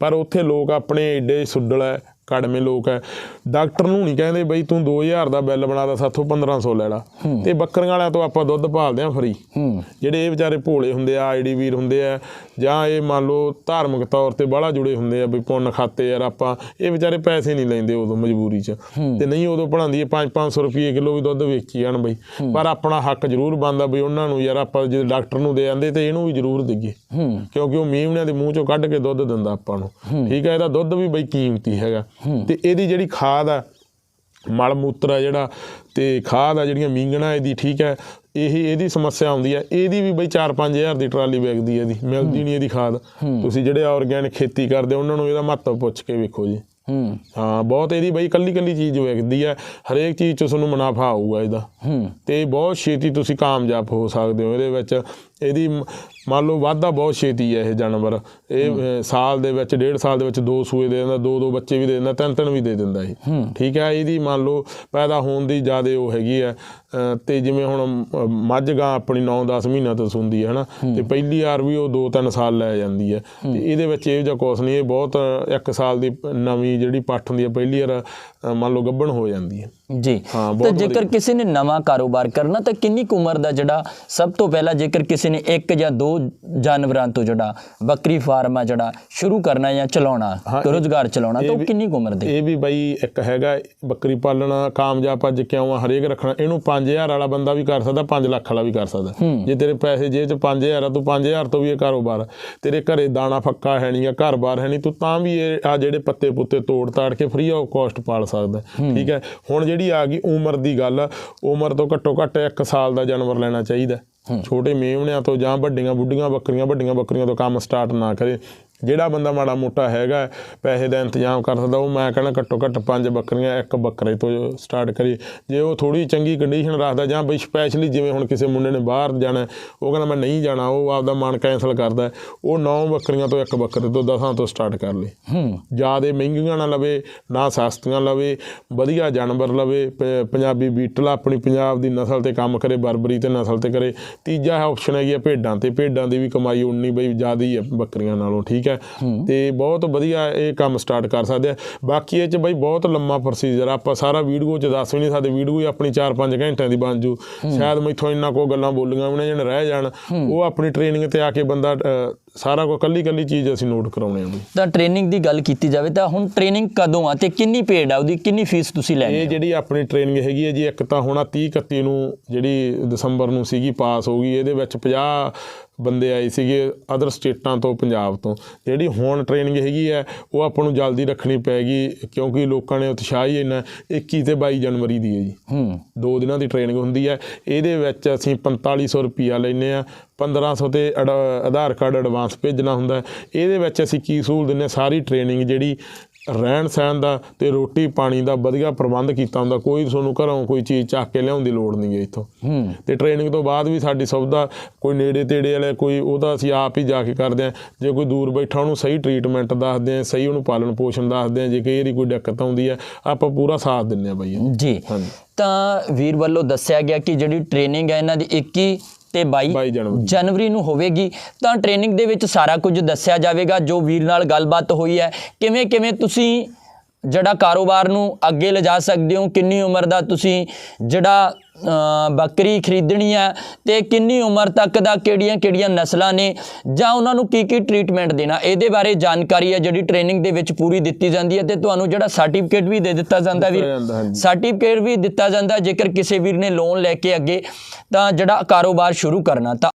B: ਪਰ ਉੱਥੇ ਲੋਕ ਆਪਣੇ ਏਡੇ ਸੁੱਡਲ ਹੈ ਕੜਮੇ ਲੋਕ ਹੈ। ਡਾਕਟਰ ਨੂੰ ਨਹੀਂ ਕਹਿੰਦੇ ਬਈ ਤੂੰ 2000 ਦਾ ਬਿੱਲ ਬਣਾ ਦਾ ਸਾਥੋਂ 1500 ਲੈ ਲਾ। ਤੇ ਬੱਕਰੀਆਂ ਵਾਲਿਆਂ ਤੋਂ ਆਪਾਂ ਦੁੱਧ ਭਾਲਦੇ ਆਂ ਫਰੀ
A: ਹੂੰ।
B: ਜਿਹੜੇ ਇਹ ਵਿਚਾਰੇ ਭੋਲੇ ਹੁੰਦੇ ਆ ਆਈਡੀ ਵੀਰ ਹੁੰਦੇ ਆ ਜਾਂ ਇਹ ਮੰਨ ਲਓ ਧਾਰਮਿਕ ਤੌਰ ਤੇ ਬਾਹਲਾ ਜੁੜੇ ਹੁੰਦੇ ਆ ਵੀ ਪੁੰਨ ਖਾਤੇ ਯਾਰ ਆਪਾਂ ਇਹ ਵਿਚਾਰੇ ਪੈਸੇ ਨਹੀਂ ਲੈਂਦੇ ਉਦੋਂ ਮਜਬੂਰੀ 'ਚ। ਤੇ ਨਹੀਂ ਉਦੋਂ ਪੜਾਉਂਦੀ ਹੈ 5-500 ਰੁਪਏ ਕਿਲੋ ਵੀ ਦੁੱਧ ਵੇਚੀ ਜਾਣ ਬਈ। ਪਰ ਆਪਣਾ ਹੱਕ ਜ਼ਰੂਰ ਬਣਦਾ ਬਈ ਉਹਨਾਂ ਨੂੰ ਯਾਰ ਆਪਾਂ ਜੇ ਡਾਕਟਰ ਨੂੰ ਦੇ ਆਂਦੇ ਤੇ ਇਹਨੂੰ ਵੀ ਜ਼ਰੂਰ ਦੇਈਏ।
A: ਹੂੰ।
B: ਕਿਉਂਕਿ ਉਹ ਮੀਮਣਿਆਂ ਦੇ ਮੂੰਹ ਚੋਂ ਕੱਢ ਕੇ ਦੁੱਧ ਦਿੰਦਾ ਆਪਾਂ ਨੂੰ। ਠੀਕ ਹੈ ਇਹਦਾ ਦੁੱਧ ਵੀ ਬਈ ਕੀਮਤੀ ਹੈਗਾ। ਤੇ ਇਹਦੀ ਜਿਹੜੀ ਖਾਦ ਆ ਮਲ ਮੂਤਰ ਆ ਜਿਹੜਾ ਤੇ ਖਾਦ ਆ ਜਿਹੜੀਆਂ ਮੀਂਗਣਾ ਇਹਦੀ ਠੀਕ ਹੈ। ਇਹ ਇਹਦੀ ਸਮੱਸਿਆ ਆਉਂਦੀ ਹੈ ਇਹਦੀ ਵੀ ਬਈ 4-5000 ਦੀ ਟਰਾਲੀ ਵਿਕਦੀ ਹੈ ਇਹਦੀ ਮਿਲਦੀ ਨਹੀਂ ਇਹਦੀ ਖਾਦ। ਤੁਸੀਂ ਜਿਹੜੇ ਆਰਗੈਨਿਕ ਖੇਤੀ ਕਰਦੇ ਉਹਨਾਂ ਨੂੰ ਇਹਦਾ ਮਹੱਤਵ ਪੁੱਛ ਕੇ ਵੇਖੋ ਜੀ।
A: ਹੂੰ।
B: ਹਾਂ ਬਹੁਤ ਇਹਦੀ ਬਈ ਕੱਲੀ ਕੱਲੀ ਚੀਜ਼ ਵਿਕਦੀ ਹੈ ਹਰੇਕ ਚੀਜ਼ 'ਚ ਤੁਹਾਨੂੰ ਮੁਨਾਫਾ ਆਊਗਾ ਇਹਦਾ।
A: ਹੂੰ।
B: ਤੇ ਬਹੁਤ ਛੇਤੀ ਤੁਸੀਂ ਕਾਮਯਾਬ ਹੋ ਸਕਦੇ ਹੋ ਇਹਦੇ ਵਿੱਚ। ਇਹਦੀ ਮੰਨ ਲਓ ਵਾਧਾ ਬਹੁਤ ਛੇਤੀ ਹੈ ਇਹ ਜਾਨਵਰ। ਇਹ ਸਾਲ ਦੇ ਵਿੱਚ ਡੇਢ ਸਾਲ ਦੇ ਵਿੱਚ ਦੋ ਸੂਏ ਦੇ ਦਿੰਦਾ ਦੋ ਦੋ ਬੱਚੇ ਵੀ ਦੇ ਦਿੰਦਾ ਤਿੰਨ ਤਿੰਨ ਵੀ ਦੇ ਦਿੰਦਾ ਇਹ। ਠੀਕ ਹੈ ਇਹਦੀ ਮੰਨ ਲਓ ਪੈਦਾ ਹੋਣ ਦੀ ਜ਼ਿਆਦਾ ਉਹ ਹੈਗੀ ਹੈ। ਤੇ ਜਿਵੇਂ ਹੁਣ ਮੱਝ ਗਾਂ ਆਪਣੀ 9-10 ਮਹੀਨਿਆਂ ਤੋਂ ਸੁੰਦੀ ਹੈ ਹਨਾ? ਤੇ ਪਹਿਲੀ ਵਾਰ ਵੀ ਉਹ 2-3 ਸਾਲ ਲੈ ਜਾਂਦੀ ਹੈ। ਤੇ ਇਹਦੇ ਵਿੱਚ ਇਹ ਜਿਹਾ ਕੁਛ ਨਹੀਂ ਇਹ ਬਹੁਤ ਇੱਕ ਸਾਲ ਦੀ ਨਵੀਂ ਜਿਹੜੀ ਪੱਠ ਹੁੰਦੀ ਹੈ ਪਹਿਲੀ ਵਾਰ ਮੰਨ ਲਓ ਗੱਭਣ ਹੋ ਜਾਂਦੀ ਹੈ।
A: ਜੀ।
B: ਹਾਂ,
A: ਤਾਂ ਜੇਕਰ ਕਿਸੇ ਨੇ ਨਵਾਂ ਕਾਰੋਬਾਰ ਕਰਨਾ ਤਾਂ ਕਿੰਨੀ ਉਮਰ ਦਾ ਜਿਹੜਾ ਸਭ ਤੋਂ ਪਹਿਲਾਂ ਜੇਕਰ ਕਿਸੇ ਨੇ ਇੱਕ ਜਾਂ ਦੋ ਜਾਨਵਰਾਂ ਤੋਂ ਜਿਹੜਾ ਬੱਕਰੀ ਫਾਰਮ ਆ ਜਿਹੜਾ ਸ਼ੁਰੂ ਕਰਨਾ ਜਾਂ ਚਲਾਉਣਾ ਰੋਜ਼ਗਾਰ ਚਲਾਉਣਾ ਤਾਂ ਕਿੰਨੀ ਉਮਰ ਦੇ?
B: ਇਹ ਵੀ ਬਾਈ ਇੱਕ ਹੈਗਾ ਬੱਕਰੀ ਪਾਲਣਾ ਕਾਮਯਾਬ ਅੱਜ ਕਿਉਂ ਆ ਹਰੇਕ ਰੱਖਣਾ ਇਹਨੂੰ 5000 ਵਾਲਾ ਬੰਦਾ ਵੀ ਕਰ ਸਕਦਾ 5 ਲੱਖ ਵਾਲਾ ਵੀ ਕਰ ਸਕਦਾ। ਜੇ ਤੇਰੇ ਪੈਸੇ ਜੇਬ ਚ 5000 ਆ ਤੂੰ 5000 ਤੋਂ ਵੀ ਇਹ ਕਾਰੋਬਾਰ। ਤੇਰੇ ਘਰੇ ਦਾਣਾ ਫੱਕਾ ਹੈ ਨਹੀਂ ਆ ਘਰ-ਬਾਰ ਹੈ ਨਹੀਂ ਤੂੰ ਤਾਂ ਵੀ ਇਹ ਆ ਜਿਹੜੇ ਪੱਤੇ ਪੁੱਤੇ ਤੋੜ ਤਾੜ ਕੇ ਫ੍ਰੀ ਆਫ ਕਾਸਟ ਪਾਲ ਸਕਦਾ। ਠੀਕ ਹੈ? ਹੁਣ ਜਿਹੜੀ ਆ ਗਈ ਉਮਰ ਦੀ ਗੱਲ ਉਮਰ ਤੋਂ ਘੱਟੋ ਘੱਟ 1 ਸਾਲ ਦਾ ਜਾਨਵਰ ਲੈਣਾ ਚਾਹੀਦਾ। ਛੋਟੇ ਮੇਮਣਿਆਂ ਤੋਂ ਜਾਂ ਵੱਡੀਆਂ ਬੁੱਢੀਆਂ ਬੱਕਰੀਆਂ ਵੱਡੀਆਂ ਬੱਕਰੀਆਂ ਤੋਂ ਕੰਮ ਸਟਾਰਟ ਨਾ ਕਰੇ। ਜਿਹੜਾ ਬੰਦਾ ਮਾੜਾ ਮੋਟਾ ਹੈਗਾ ਪੈਸੇ ਦਾ ਇੰਤਜ਼ਾਮ ਕਰ ਸਕਦਾ ਉਹ ਮੈਂ ਕਹਿੰਦਾ ਘੱਟੋ ਘੱਟ ਪੰਜ ਬੱਕਰੀਆਂ ਇੱਕ ਬੱਕਰੇ ਤੋਂ ਸਟਾਰਟ ਕਰੀ। ਜੇ ਉਹ ਥੋੜੀ ਚੰਗੀ ਕੰਡੀਸ਼ਨ ਰੱਖਦਾ ਜਾਂ ਬਈ ਸਪੈਸ਼ਲੀ ਜਿਵੇਂ ਹੁਣ ਕਿਸੇ ਮੁੰਡੇ ਨੇ ਬਾਹਰ ਜਾਣਾ ਉਹ ਕਹਿੰਦਾ ਮੈਂ ਨਹੀਂ ਜਾਣਾ ਉਹ ਆਪਦਾ ਮਨ ਕੈਨਸਲ ਕਰਦਾ ਉਹ ਨੌ ਬੱਕਰੀਆਂ ਤੋਂ ਇੱਕ ਬੱਕਰੇ ਤੋਂ ਦਸਾਂ ਤੋਂ ਸਟਾਰਟ ਕਰ ਲੇ।
A: ਹੂੰ।
B: ਜਿਆਦੇ ਮਹਿੰਗੀਆਂ ਨਾ ਲਵੇ ਨਾ ਸਸਤੀਆਂ ਲਵੇ ਵਧੀਆ ਜਾਨਵਰ ਲਵੇ ਪੰਜਾਬੀ ਬੀਟਲ ਆਪਣੀ ਪੰਜਾਬ ਦੀ ਨਸਲ ਤੇ ਕੰਮ ਕਰੇ ਬਰਬਰੀ ਤੇ ਨਸਲ ਤੇ ਕਰੇ। ਤੀਜਾ ਆਪਸ਼ਨ ਹੈਗੀ ਆ ਭੇਡਾਂ ਤੇ ਭੇਡਾਂ ਦੀ ਵੀ ਕਮਾਈ ਉਨੀ ਬਈ ਜ਼ਿਆਦਾ ਹੀ ਹੈ ਬੱਕਰੀਆਂ ਨਾਲੋਂ ਠੀਕ ਹੈ? ਤੇ ਬਹੁਤ ਵਧੀਆ ਇਹ ਕੰਮ ਸਟਾਰਟ ਕਰ ਸਕਦੇ ਆ। ਬਾਕੀ ਇਹ ਚ ਬਈ ਬਹੁਤ ਲੰਮਾ ਪ੍ਰੋਸੀਜਰ ਆਪਾਂ ਸਾਰਾ ਵੀਡੀਓ ਚ ਦੱਸ ਵੀ ਨਹੀਂ ਸਕਦੇ। ਵੀਡੀਓ ਹੀ ਆਪਣੀ 4-5 ਘੰਟਿਆਂ ਦੀ ਬਣ ਜੂ। ਸ਼ਾਇਦ ਮੈਥੋਂ ਇੰਨਾ ਕੋ ਗੱਲਾਂ ਬੋਲੀਆਂ ਵੀ ਨਾ ਜਣ ਰਹਿ ਜਾਣ। ਉਹ ਆਪਣੀ ਟ੍ਰੇਨਿੰਗ ਤੇ ਆ ਕੇ ਬੰਦਾ ਸਾਰਾ ਕੋ ਕੱਲੀ ਕੱਲੀ ਚੀਜ਼ ਅਸੀਂ ਨੋਟ ਕਰਾਉਣੇ ਆ
A: ਤਾਂ ਟ੍ਰੇਨਿੰਗ ਦੀ ਗੱਲ ਕੀਤੀ ਜਾਵੇ ਤਾਂ ਹੁਣ ਟ੍ਰੇਨਿੰਗ ਕਦੋਂ ਆ ਤੇ ਕਿੰਨੀ ਪੇਡ ਆ ਉਹਦੀ ਕਿੰਨੀ ਫੀਸ ਤੁਸੀਂ ਲੈਣੀ
B: ਇਹ ਜਿਹੜੀ ਆਪਣੀ ਟ੍ਰੇਨਿੰਗ ਹੈਗੀ ਹੈ ਜੀ ਇੱਕ ਤਾਂ ਹੁਣ 30 31 ਨੂੰ ਜਿਹੜੀ ਦਸੰਬਰ ਨੂੰ ਸੀਗੀ ਪਾਸ ਹੋ ਗਈ ਇਹਦੇ ਵਿੱਚ 50 ਬੰਦੇ ਆਏ ਸੀਗੇ ਅਦਰ ਸਟੇਟਾਂ ਤੋਂ ਪੰਜਾਬ ਤੋਂ। ਜਿਹੜੀ ਹੁਣ ਟ੍ਰੇਨਿੰਗ ਹੈਗੀ ਹੈ ਉਹ ਆਪਾਂ ਨੂੰ ਜਲਦੀ ਰੱਖਣੀ ਪੈਗੀ ਕਿਉਂਕਿ ਲੋਕਾਂ ਨੇ ਉਤਸ਼ਾਹ ਹੀ ਇੰਨਾ 21 ਤੇ 22 ਜਨਵਰੀ ਦੀ ਹੈ ਜੀ।
A: ਹੂੰ।
B: ਦੋ ਦਿਨਾਂ ਦੀ ਟ੍ਰੇਨਿੰਗ ਹੁੰਦੀ ਹੈ ਇਹਦੇ ਵਿੱਚ ਅਸੀਂ 4500 ਰੁਪਿਆ ਲੈਨੇ ਆ 1500 ਤੇ ਆਧਾਰ ਕਾਰਡ ਐਡਵਾਂਸ ਭੇਜਣਾ ਹੁੰਦਾ। ਇਹਦੇ ਵਿੱਚ ਅਸੀਂ ਕੀ ਸਹੂਲਤ ਹਾਂ? ਸਾਰੀ ਟ੍ਰੇਨਿੰਗ ਜਿਹੜੀ ਰਹਿਣ ਸਹਿਣ ਦਾ ਤੇ ਰੋਟੀ ਪਾਣੀ ਦਾ ਵਧੀਆ ਪ੍ਰਬੰਧ ਕੀਤਾ ਹੁੰਦਾ। ਕੋਈ ਤੁਹਾਨੂੰ ਘਰੋਂ ਕੋਈ ਚੀਜ਼ ਚੱਕ ਕੇ ਲਿਆਉਣ ਦੀ ਲੋੜ ਨਹੀਂ ਹੈ ਇੱਥੋਂ।
A: ਹੂੰ।
B: ਤੇ ਟ੍ਰੇਨਿੰਗ ਤੋਂ ਬਾਅਦ ਵੀ ਸਾਡੀ ਸੁਵਿਧਾ ਕੋਈ ਨੇੜੇ ਤੇੜੇ ਵਾਲੇ ਕੋਈ ਉਹਦਾ ਅਸੀਂ ਆਪ ਹੀ ਜਾ ਕੇ ਕਰਦੇ ਹਾਂ। ਜੇ ਕੋਈ ਦੂਰ ਬੈਠਾ ਉਹਨੂੰ ਸਹੀ ਟ੍ਰੀਟਮੈਂਟ ਦੱਸਦੇ ਹਾਂ ਸਹੀ ਉਹਨੂੰ ਪਾਲਣ ਪੋਸ਼ਣ ਦੱਸਦੇ ਹਾਂ ਜੇ ਕਈ ਵਾਰੀ ਕੋਈ ਦਿੱਕਤ ਆਉਂਦੀ ਹੈ ਆਪਾਂ ਪੂਰਾ ਸਾਥ ਦਿੰਦੇ ਹਾਂ ਬਾਈ
A: ਜੀ।
B: ਹਾਂਜੀ।
A: ਤਾਂ ਵੀਰ ਵੱਲੋਂ ਦੱਸਿਆ ਗਿਆ ਕਿ ਜਿਹੜੀ ਟ੍ਰੇਨਿੰਗ ਹੈ ਇਹਨਾਂ ਦੀ 21 ਤੇ 22
B: 22 ਜਨਵਰੀ
A: ਜਨਵਰੀ ਨੂੰ ਹੋਵੇਗੀ ਤਾਂ ਟ੍ਰੇਨਿੰਗ ਦੇ ਵਿੱਚ ਸਾਰਾ ਕੁਝ ਦੱਸਿਆ ਜਾਵੇਗਾ ਜੋ ਵੀਰ ਨਾਲ ਗੱਲਬਾਤ ਹੋਈ ਹੈ। ਕਿਵੇਂ ਕਿਵੇਂ ਤੁਸੀਂ ਜਿਹੜਾ ਕਾਰੋਬਾਰ ਨੂੰ ਅੱਗੇ ਲਿਜਾ ਸਕਦੇ ਹੋ ਕਿੰਨੀ ਉਮਰ ਦਾ ਤੁਸੀਂ ਜਿਹੜਾ ਬੱਕਰੀ ਖਰੀਦਣੀ ਹੈ ਤੇ ਕਿੰਨੀ ਉਮਰ ਤੱਕ ਦਾ ਕਿਹੜੀਆਂ ਕਿਹੜੀਆਂ ਨਸਲਾਂ ਨੇ ਜਾਂ ਉਹਨਾਂ ਨੂੰ ਕੀ ਕੀ ਟ੍ਰੀਟਮੈਂਟ ਦੇਣਾ ਇਹਦੇ ਬਾਰੇ ਜਾਣਕਾਰੀ ਹੈ ਜਿਹੜੀ ਟ੍ਰੇਨਿੰਗ ਦੇ ਵਿੱਚ ਪੂਰੀ ਦਿੱਤੀ ਜਾਂਦੀ ਹੈ ਤੇ ਤੁਹਾਨੂੰ ਜਿਹੜਾ ਸਰਟੀਫਿਕੇਟ ਵੀ ਦੇ
B: ਦਿੱਤਾ ਜਾਂਦਾ ਹਾਂਜੀ।
A: ਸਰਟੀਫਿਕੇਟ ਵੀ ਦਿੱਤਾ ਜਾਂਦਾ ਜੇਕਰ ਕਿਸੇ ਵੀਰ ਨੇ ਲੋਨ ਲੈ ਕੇ ਅੱਗੇ ਤਾਂ ਜਿਹੜਾ ਕਾਰੋਬਾਰ ਸ਼ੁਰੂ ਕਰਨਾ ਤਾਂ